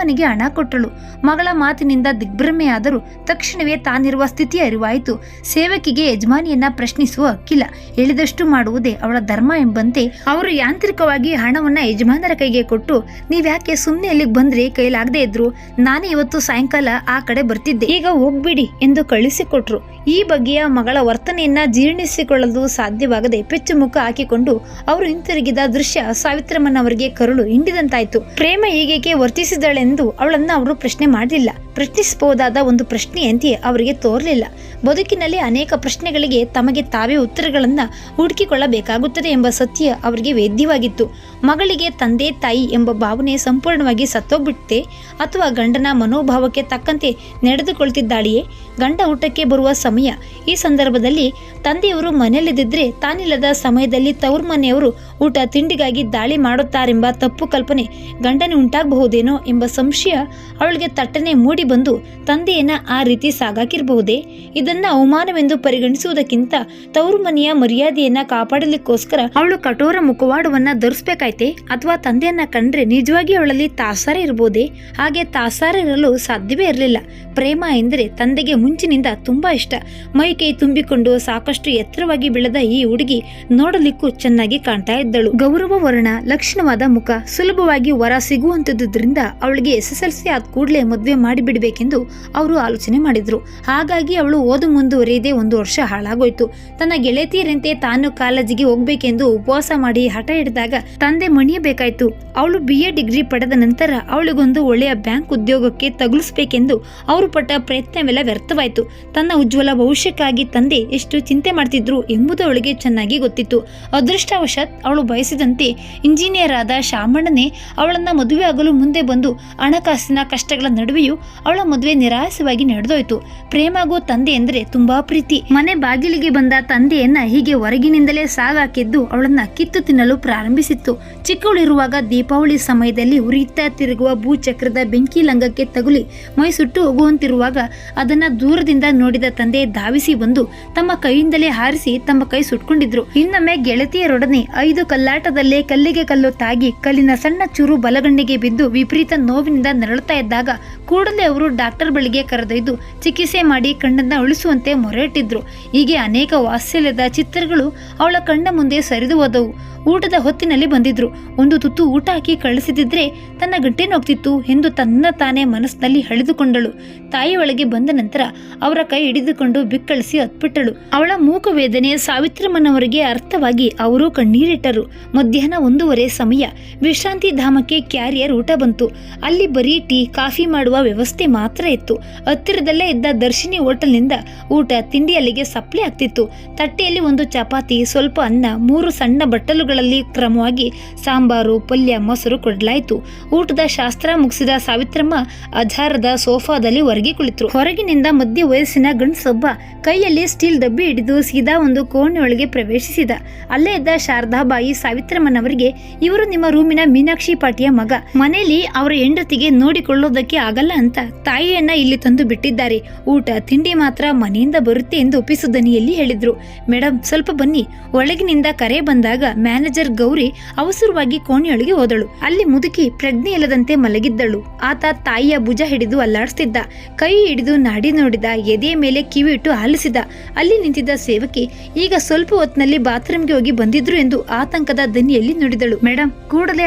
ಅಮ್ಮನಿಗೆ ಹಣ ಕೊಟ್ಟಳು. ಮಗಳ ಮಾತಿನಿಂದ ದಿಗ್ಭ್ರಮೆಯಾದರೂ ತಕ್ಷಣವೇ ತಾನಿರುವ ಸ್ಥಿತಿ ಅರಿವಾಯಿತು. ಸೇವಕಿಗೆ ಯಜಮಾನಿಯನ್ನ ಪ್ರಶ್ನಿಸುವ ಹಕ್ಕಿಲ್ಲ ಹೇಳಿದಷ್ಟು ಮಾಡುವುದೇ ಅವಳ ಧರ್ಮ ಎಂಬಂತೆ ಅವರು ಯಾಂತ್ರಿಕವಾಗಿ ಹಣವನ್ನ ಯಜಮಾನರ ಕೈಗೆ ಕೊಟ್ಟು, ನೀವ್ಯಾಕೆ ಸುಮ್ಮನೆ ಅಲ್ಲಿಗೆ ಬಂದ್ರೆ? ಕೈಲಾಗದೆ ಇದ್ರು. ನಾನೇ ಇವತ್ತು ಸಾಯಂಕಾಲ ಆ ಕಡೆ ಬರ್ತಿದ್ದೆ. ಈಗ ಹೋಗ್ಬಿಡಿ ಎಂದು ಕಳಿಸಿಕೊಟ್ರು. ಈ ಬಗೆಯ ಮಗಳ ವರ್ತನೆಯನ್ನ ಜೀರ್ಣಿಸಿಕೊಳ್ಳಲು ಸಾಧ್ಯವಾಗದೆ ಪೆಚ್ಚು ಮುಖ ಹಾಕಿಕೊಂಡು ಅವರು ಹಿಂತಿರುಗಿದ ದೃಶ್ಯ ಸಾವಿತ್ರಮ್ಮನವರಿಗೆ ಕರುಳು ಹಿಂಡಿದಂತಾಯ್ತು. ಪ್ರೇಮ ಹೀಗೇಕೆ ವರ್ತಿಸಿದಳೆಂದು ಅವಳನ್ನ ಅವರು ಪ್ರಶ್ನೆ ಮಾಡಲಿಲ್ಲ ಪ್ರಶ್ನಿಸಬಹುದಾದ ಒಂದು ಪ್ರಶ್ನೆಯಂತೆ ಅವರಿಗೆ ತೋರಲಿಲ್ಲ. ಬದುಕಿನಲ್ಲಿ ಅನೇಕ ಪ್ರಶ್ನೆಗಳಿಗೆ ತಮಗೆ ತಾವೇ ಉತ್ತರಗಳನ್ನ ಹುಡುಕಿಕೊಳ್ಳಬೇಕಾಗುತ್ತದೆ ಎಂಬ ಸತ್ಯ ಅವರಿಗೆ ವೇದ್ಯವಾಗಿತ್ತು. ಮಗಳಿಗೆ ತಂದೆ, ತಾಯಿ ಎಂಬ ಭಾವನೆ ಸಂಪೂರ್ಣವಾಗಿ ಸತ್ತೋಗ್ಬಿಟ್ಟೆ ಅಥವಾ ಗಂಡನ ಮನೋಭಾವಕ್ಕೆ ತಕ್ಕಂತೆ ನಡೆದುಕೊಳ್ತಿದ್ದಾಳೆಯೇ? ಗಂಡ ಊಟಕ್ಕೆ ಬರುವ ಸಮಯ. ಈ ಸಂದರ್ಭದಲ್ಲಿ ತಂದೆಯವರು ಮನೆಯಲ್ಲಿದ್ದರೆ ತಾನಿಲ್ಲದ ಸಮಯದಲ್ಲಿ ತವರು ಮನೆಯವರು ಊಟ, ತಿಂಡಿಗಾಗಿ ದಾಳಿ ಮಾಡುತ್ತಾರೆಂಬ ತಪ್ಪು ಕಲ್ಪನೆ ಗಂಡನೇ ಉಂಟಾಗಬಹುದೇನೋ ಎಂಬ ಸಂಶಯ ಅವಳಿಗೆ ತಟ್ಟನೆ ಮೂಡಿ ಬಂದು ತಂದೆಯನ್ನ ಆ ರೀತಿ ಸಾಗಾಕಿರಬಹುದೇ? ಇದನ್ನ ಅವಮಾನವೆಂದು ಪರಿಗಣಿಸುವುದಕ್ಕಿಂತ ತವರು ಮನೆಯ ಮರ್ಯಾದೆಯನ್ನ ಕಾಪಾಡಲಿಕ್ಕೋಸ್ಕರ ಅವಳು ಕಠೋರ ಮುಖವಾಡವನ್ನ ಧರಿಸ್ಬೇಕಾಯ್ತೆ? ಅಥವಾ ತಂದೆಯನ್ನ ಕಂಡ್ರೆ ನಿಜವಾಗಿ ಅವಳಲ್ಲಿ ತಾಸಾರ ಇರಬಹುದೇ ಹಾಗೆ ತಾಸಾರ ಇರಲು ಸಾಧ್ಯವೇ ಇರಲಿಲ್ಲ. ಪ್ರೇಮ ಎಂದರೆ ತಂದೆಗೆ ಮುಂಚಿನಿಂದ ತುಂಬಾ ಇಷ್ಟ. ಮೈಕೈ ತುಂಬಿಕೊಂಡು ಸಾಕಷ್ಟು ಎತ್ತರವಾಗಿ ಬೆಳೆದ ಈ ಹುಡುಗಿ ನೋಡಲಿಕ್ಕೂ ಚೆನ್ನಾಗಿ ಕಾಣ್ತಾ ಇದ್ದಳು. ಗೌರವ ವರ್ಣ, ಲಕ್ಷಣವಾದ ಮುಖ, ಸುಲಭವಾಗಿ ವರ ಸಿಗುವಂತದ್ರಿಂದ ಅವಳಿಗೆ ಎಸ್ ಎಸ್ ಎಲ್ ಸಿ ಆದ ಕೂಡಲೇ ಮದುವೆ ಮಾಡಿಬಿಡಬೇಕೆಂದು ಅವರು ಆಲೋಚನೆ ಮಾಡಿದರು. ಹಾಗಾಗಿ ಅವಳು ಓದು ಮುಂದುವರಿಯದೆ ಒಂದು ವರ್ಷ ಹಾಳಾಗೋಯ್ತು. ತನ್ನ ಗೆಳತಿಯರಂತೆ ತಾನು ಕಾಲೇಜಿಗೆ ಹೋಗ್ಬೇಕೆಂದು ಉಪವಾಸ ಮಾಡಿ ಹಠ ಹಿಡಿದಾಗ ತಂದೆ ಮಣಿಯಬೇಕಾಯ್ತು. ಅವಳು ಬಿ ಎ ಡಿಗ್ರಿ ಪಡೆದ ನಂತರ ಅವಳಿಗೊಂದು ಒಳ್ಳೆಯ ಬ್ಯಾಂಕ್ ಉದ್ಯೋಗಕ್ಕೆ ತಗುಲಿಸಬೇಕೆಂದು ಅವರು ಪಟ್ಟ ಪ್ರಯತ್ನವೆಲ್ಲ ವ್ಯರ್ಥವಾಯಿತು. ತನ್ನ ಉಜ್ವಲ ಭವಿಷ್ಯಕ್ಕಾಗಿ ತಂದೆ ಎಷ್ಟು ಚಿಂತೆ ಮಾಡ್ತಿದ್ರು ಎಂಬುದು ಅವಳಿಗೆ ಚೆನ್ನಾಗಿ ಗೊತ್ತಿತ್ತು. ಅದೃಷ್ಟವಶಾತ್ ಅವಳು ಬಯಸಿದಂತೆ ಇಂಜಿನಿಯರ್ ಆದ ಶಾಮಣ್ಣನೇ ಅವಳನ್ನ ಮದುವೆ ಆಗಲು ಮುಂದೆ ಬಂದು ಹಣಕಾಸಿನ ಕಷ್ಟಗಳ ನಡುವೆಯೂ ಅವಳ ಮದುವೆ ನಿರಾಸವಾಗಿ ನಡೆದೋಯ್ತು. ಪ್ರೇಮಗೂ ತಂದೆ ಎಂದರೆ ತುಂಬಾ ಪ್ರೀತಿ. ಮನೆ ಬಾಗಿಲಿಗೆ ಬಂದ ತಂದೆಯನ್ನ ಹೀಗೆ ಹೊರಗಿನಿಂದಲೇ ಸಾಗಾಕಿದ್ದು ಅವಳನ್ನ ಕಿತ್ತು ತಿನ್ನಲು ಪ್ರಾರಂಭಿಸಿತ್ತು. ಚಿಕ್ಕವಳಿರುವಾಗ ದೀಪಾವಳಿ ಸಮಯದಲ್ಲಿ ಉರಿಯುತ್ತಾ ತಿರುಗುವ ಭೂಚಕ್ರದ ಬೆಂಕಿ ಲಂಗಕ್ಕೆ ತಗುಲಿ ಮೈ ಸುಟ್ಟು ಹೋಗುವಂತಿರುವಾಗ ಅದನ್ನ ದೂರದಿಂದ ನೋಡಿದ ತಂದೆ ಧಾವಿಸಿ ಬಂದು ತಮ್ಮ ಕೈಯಿಂದಲೇ ಹಾರಿಸಿ ತಮ್ಮ ಕೈ ಸುಟ್ಕೊಂಡಿದ್ರು. ಇನ್ನೊಮ್ಮೆ ಗೆಳತಿಯರೊಡನೆ ಐದು ಕಲ್ಲಾಟದಲ್ಲೇ ಕಲ್ಲಿಗೆ ಕಲ್ಲು ತಾಗಿ ಕಲ್ಲಿನ ಸಣ್ಣ ಚೂರು ಬಲಗಣ್ಣಿಗೆ ಬಿದ್ದು ವಿಪರೀತ ನೋವಿನಿಂದ ನರಳುತ್ತಾ ಇದ್ದಾಗ ಕೂಡಲೇ ಅವರು ಡಾಕ್ಟರ್ ಬಳಿಗೆ ಕರೆದೊಯ್ದು ಚಿಕಿತ್ಸೆ ಮಾಡಿ ಕಣ್ಣನ್ನು ಉಳಿಸುವಂತೆ ಮೊರೆ ಇಟ್ಟಿದ್ರು ಹೀಗೆ ಅನೇಕ ವಾತ್ಸಲ್ಯದ ಚಿತ್ರಗಳು ಅವಳ ಕಣ್ಣ ಮುಂದೆ ಸರಿದು ಹೋದವು. ಊಟದ ಹೊತ್ತಿನಲ್ಲಿ ಬಂದಿದ್ರು. ಒಂದು ತುತ್ತು ಊಟ ಹಾಕಿ ಕಳಿಸಿದಿದ್ರೆ ತನ್ನ ಗಂಟೆ ನೋಗ್ತಿತ್ತು ಎಂದು ತನ್ನ ತಾನೇ ಮನಸ್ಸಿನಲ್ಲಿ ಹಳಿದುಕೊಂಡಳು ತಾಯಿ ಒಳಗೆ ಬಂದ ನಂತರ ಅವರ ಕೈ ಹಿಡಿದುಕೊಂಡು ಬಿಕ್ಕಳಿಸಿ ಹತ್ಬಿಟ್ಟಳು ಅವಳ ಮೂಕ ವೇದನೆ ಸಾವಿತ್ರಮ್ಮನವರಿಗೆ ಅರ್ಥವಾಗಿ ಅವರು ಕಣ್ಣೀರಿಟ್ಟರು. ಮಧ್ಯಾಹ್ನ ಒಂದೂವರೆ ಸಮಯ ವಿಶ್ರಾಂತಿ ಧಾಮಕ್ಕೆ ಕ್ಯಾರಿಯರ್ ಊಟ ಬಂತು. ಅಲ್ಲಿ ಬರೀ ಟೀ, ಕಾಫಿ ಮಾಡುವ ವ್ಯವಸ್ಥೆ ಮಾತ್ರ ಇತ್ತು. ಹತ್ತಿರದಲ್ಲೇ ಇದ್ದ ದರ್ಶಿನಿ ಹೋಟೆಲ್ನಿಂದ ಊಟ ತಿಂಡಿ ಅಲ್ಲಿಗೆ ಸಪ್ಲೈ ಆಗ್ತಿತ್ತು. ತಟ್ಟೆಯಲ್ಲಿ ಒಂದು ಚಪಾತಿ, ಸ್ವಲ್ಪ ಅನ್ನ, ಮೂರು ಸಣ್ಣ ಬಟ್ಟಲುಗಳಲ್ಲಿ ಕ್ರಮವಾಗಿ ಸಾಂಬಾರು, ಪಲ್ಯ, ಮೊಸರು ಕೊಡಲಾಯಿತು. ಊಟದ ಶಾಸ್ತ್ರ ಮುಗಿಸಿದ ಸಾವಿತ್ರಮ್ಮ ಅಜಾರದ ಸೋಫಾದಲ್ಲಿ ಹೊರಗೆ ಕುಳಿತರು. ಹೊರಗಿನಿಂದ ಮಧ್ಯ ವಯಸ್ಸಿನ ಗಂಡಸೊಬ್ಬ ಕೈಯಲ್ಲಿ ಸ್ಟೀಲ್ ಡಬ್ಬಿ ಹಿಡಿದು ಸೀದಾ ಒಂದು ಕೋಣೆಯೊಳಗೆ ಪ್ರವೇಶಿಸಿದ. ಅಲ್ಲೇ ಇದ್ದ ಶಾರದಾಬಾಯಿ ಸಾವಿತ್ರಮ್ಮನವರಿಗೆ, ಇವರು ನಿಮ್ಮ ರೂಮಿನ ಮೀನಾಕ್ಷಿ ಪಾಟಿಯ ಮಗ. ಮನೆಯಲ್ಲಿ ಅವರ ಹೆಂಡತಿಗೆ ನೋಡಿಕೊಳ್ಳೋದಕ್ಕೆ ಆಗಲ್ಲ. ಅಂತ ತಾಯಿಯನ್ನ ಇಲ್ಲಿ ತಂದು ಬಿಟ್ಟಿದ್ದಾರೆ. ಊಟ, ತಿಂಡಿ ಮಾತ್ರ ಮನೆಯಿಂದ ಬರುತ್ತೆ ಎಂದು ಒಪ್ಪಿಸು ದನಿಯಲ್ಲಿ ಹೇಳಿದ್ರು. ಮೇಡಮ್ ಸ್ವಲ್ಪ ಬನ್ನಿ. ಒಳಗಿನಿಂದ ಕರೆ ಬಂದಾಗ ಮ್ಯಾನೇಜರ್ ಗೌರಿ ಅವಸರವಾಗಿ ಕೋಣೆಯೊಳಗೆ ಹೋದಳು. ಅಲ್ಲಿ ಮುದುಕಿ ಪ್ರಜ್ಞೆ ಇಲ್ಲದಂತೆ ಮಲಗಿದ್ದಳು. ಆತ ತಾಯಿಯ ಭುಜ ಹಿಡಿದು ಅಲ್ಲಾಡಿಸ್ತಿದ್ದ. ಕೈ ಹಿಡಿದು ನಾಡಿ ನೋಡಿದ. ಎದೆಯ ಮೇಲೆ ಕಿವಿ ಇಟ್ಟು ಆಲಿಸಿದ. ಅಲ್ಲಿ ನಿಂತಿದ್ದ ಸೇವಕಿ ಈಗ ಸ್ವಲ್ಪ ಹೊತ್ತಿನಲ್ಲಿ ಬಾತ್ರೂಮ್ಗೆ ಹೋಗಿ ಬಂದಿದ್ರು ಎಂದು ಆತಂಕದ ದನಿಯಲ್ಲಿ ನುಡಿದಳು. ಮೇಡಮ್ ಕೂಡಲೇ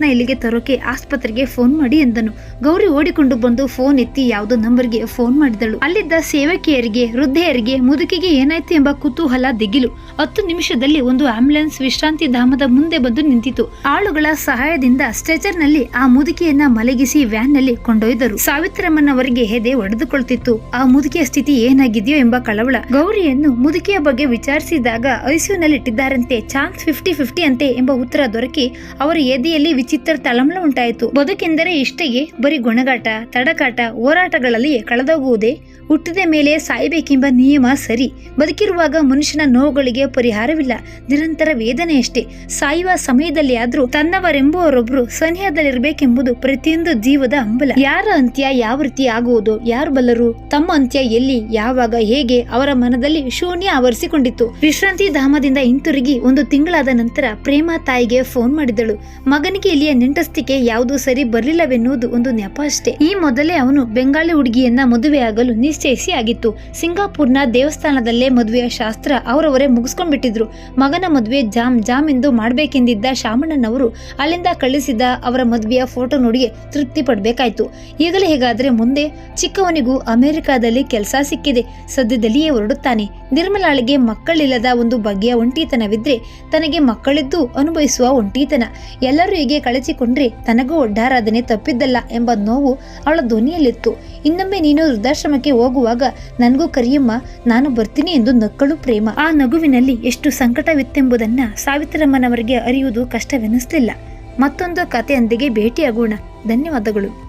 ನ ಇಲ್ಲಿಗೆ ತರೋಕೆ ಆಸ್ಪತ್ರೆಗೆ ಫೋನ್ ಮಾಡಿ ಎಂದನು. ಗೌರಿ ಓಡಿಕೊಂಡು ಬಂದು ಫೋನ್ ಎತ್ತಿ ಯಾವುದೋ ನಂಬರ್ಗೆ ಫೋನ್ ಮಾಡಿದಳು. ಅಲ್ಲಿದ್ದ ಸೇವಕಿಯರಿಗೆ, ವೃದ್ಧೆಯರಿಗೆ ಮುದುಕಿಗೆ ಏನಾಯ್ತು ಎಂಬ ಕುತೂಹಲ ದಿಗಿಲು. ಹತ್ತು ನಿಮಿಷದಲ್ಲಿ ಒಂದು ಆಂಬ್ಯುಲೆನ್ಸ್ ವಿಶ್ರಾಂತಿ ಧಾಮದ ಮುಂದೆ ಬಂದು ನಿಂತಿತು ಆಳುಗಳ ಸಹಾಯದಿಂದ ಸ್ಟ್ರೆಚರ್ನಲ್ಲಿ ಆ ಮುದುಕಿಯನ್ನ ಮಲಗಿಸಿ ವ್ಯಾನ್ನಲ್ಲಿ ಕೊಂಡೊಯ್ದರು. ಸಾವಿತ್ರಮ್ಮನವರಿಗೆ ಹೆದೆ ಒಡೆದುಕೊಳ್ತಿತ್ತು. ಆ ಮುದುಕಿಯ ಸ್ಥಿತಿ ಏನಾಗಿದೆಯೋ ಎಂಬ ಕಳವಳ. ಗೌರಿಯನ್ನು ಮುದುಕಿಯ ಬಗ್ಗೆ ವಿಚಾರಿಸಿದಾಗ ಐಸಿಯುನಲ್ಲಿ ಇಟ್ಟಿದ್ದಾರಂತೆ ಚಾನ್ಸ್ ಫಿಫ್ಟಿ ಫಿಫ್ಟಿ ಅಂತೆ ಎಂಬ ಉತ್ತರ ದೊರಕಿ ಅವರ ಎದೆಯಲ್ಲಿ ವಿಚಿತ್ರ ತಳಮಳ ಉಂಟಾಯಿತು. ಬದುಕೆಂದರೆ ಇಷ್ಟೆಯೇ, ಬರೀ ಗುಣಗಾಟ. ತಡಕಾಟ ಹೋರಾಟಗಳಲ್ಲಿ ಕಳೆದೋಗುವುದೇ ಹುಟ್ಟಿದ ಮೇಲೆ ಸಾಯಬೇಕೆಂಬ ನಿಯಮ ಸರಿ. ಬದುಕಿರುವಾಗ ಮನುಷ್ಯನ ನೋವುಗಳಿಗೆ ಪರಿಹಾರವಿಲ್ಲ. ನಿರಂತರ ವೇದನೆಯಷ್ಟೇ. ಸಾಯುವ ಸಮಯದಲ್ಲಿ ಆದ್ರೂ ತನ್ನವರೆಂಬುವರೊಬ್ರು ಸನಿಹದಲ್ಲಿರಬೇಕೆಂಬುದು ಪ್ರತಿಯೊಂದು ಜೀವದ ಹಂಬಲ. ಯಾರ ಅಂತ್ಯ ಯಾವ ರೀತಿ ಆಗುವುದು? ಯಾರು ಬಲ್ಲರು? ತಮ್ಮ ಅಂತ್ಯ ಎಲ್ಲಿ? ಯಾವಾಗ? ಹೇಗೆ? ಅವರ ಮನದಲ್ಲಿ ಶೂನ್ಯ ಆವರಿಸಿಕೊಂಡಿತ್ತು. ವಿಶ್ರಾಂತಿ ಧಾಮದಿಂದ ಹಿಂತಿರುಗಿ ಒಂದು ತಿಂಗಳಾದ ನಂತರ ಪ್ರೇಮ ತಾಯಿಗೆ ಫೋನ್ ಮಾಡಿದಳು. ಮಗನಿಗೆ ಇಲ್ಲಿಯ ನೆಂಟಸ್ತಿಕೆ ಯಾವುದು ಸರಿ ಬರಲಿಲ್ಲವೆನ್ನುವುದು ಒಂದು ನೆಪ ಅಷ್ಟೇ. ಈ ಮೊದಲೇ ಅವನು ಬೆಂಗಾಳಿ ಹುಡುಗಿಯನ್ನ ಮದುವೆಯಾಗಲು ಆಗಿತ್ತು. ಸಿಂಗಾಪುರ್ನ ದೇವಸ್ಥಾನದಲ್ಲೇ ಮದುವೆಯ ಶಾಸ್ತ್ರ ಅವರವರೇ ಮುಗಿಸ್ಕೊಂಡ್ಬಿಟ್ಟಿದ್ರು. ಮಗನ ಮದುವೆ ಜಾಮ್ ಜಾಮ್ ಎಂದು ಮಾಡಬೇಕೆಂದಿದ್ದ ಶಾಮಣ್ಣನವರು ಅಲ್ಲಿಂದ ಕಳಿಸಿದ ಅವರ ಮದುವೆಯ ಫೋಟೋ ನೋಡಿ ತೃಪ್ತಿ ಪಡಬೇಕಾಯ್ತು. ಈಗಲೇ ಹೇಗಾದ್ರೆ ಮುಂದೆ ಚಿಕ್ಕವನಿಗೂ ಅಮೆರಿಕಾದಲ್ಲಿ ಕೆಲಸ ಸಿಕ್ಕಿದೆ. ಸದ್ಯದಲ್ಲಿಯೇ ಹೊರಡುತ್ತಾನೆ. ನಿರ್ಮಲಾಳಿಗೆ ಮಕ್ಕಳಿಲ್ಲದ ಒಂದು ಬಗೆಯ ಒಂಟಿತನವಿದ್ರೆ ತನಗೆ ಮಕ್ಕಳಿದ್ದು ಅನುಭವಿಸುವ ಒಂಟಿತನ. ಎಲ್ಲರೂ ಹೀಗೆ ಕಳಚಿಕೊಂಡ್ರೆ ತನಗೂ ಒಡ್ಡಾರಾಧನೆ ತಪ್ಪಿದ್ದಲ್ಲ ಎಂಬ ನೋವು ಅವಳ ಧ್ವನಿಯಲ್ಲಿತ್ತು. ಇನ್ನೊಮ್ಮೆ ನೀನು ವೃದ್ಧಾಶ್ರಮಕ್ಕೆ ಹೋಗುವಾಗ ನನಗೂ ಕರಿಯಮ್ಮ, ನಾನು ಬರ್ತೀನಿ ಎಂದು ನಕ್ಕಳು ಪ್ರೇಮ. ಆ ನಗುವಿನಲ್ಲಿ ಎಷ್ಟು ಸಂಕಟವಿತ್ತೆಂಬುದನ್ನ ಸಾವಿತ್ರಮ್ಮನವರಿಗೆ ಅರಿಯುವುದು ಕಷ್ಟವೆನಿಸಲಿಲ್ಲ. ಮತ್ತೊಂದು ಕಥೆಯೊಂದಿಗೆ ಭೇಟಿಯಾಗೋಣ. ಧನ್ಯವಾದಗಳು.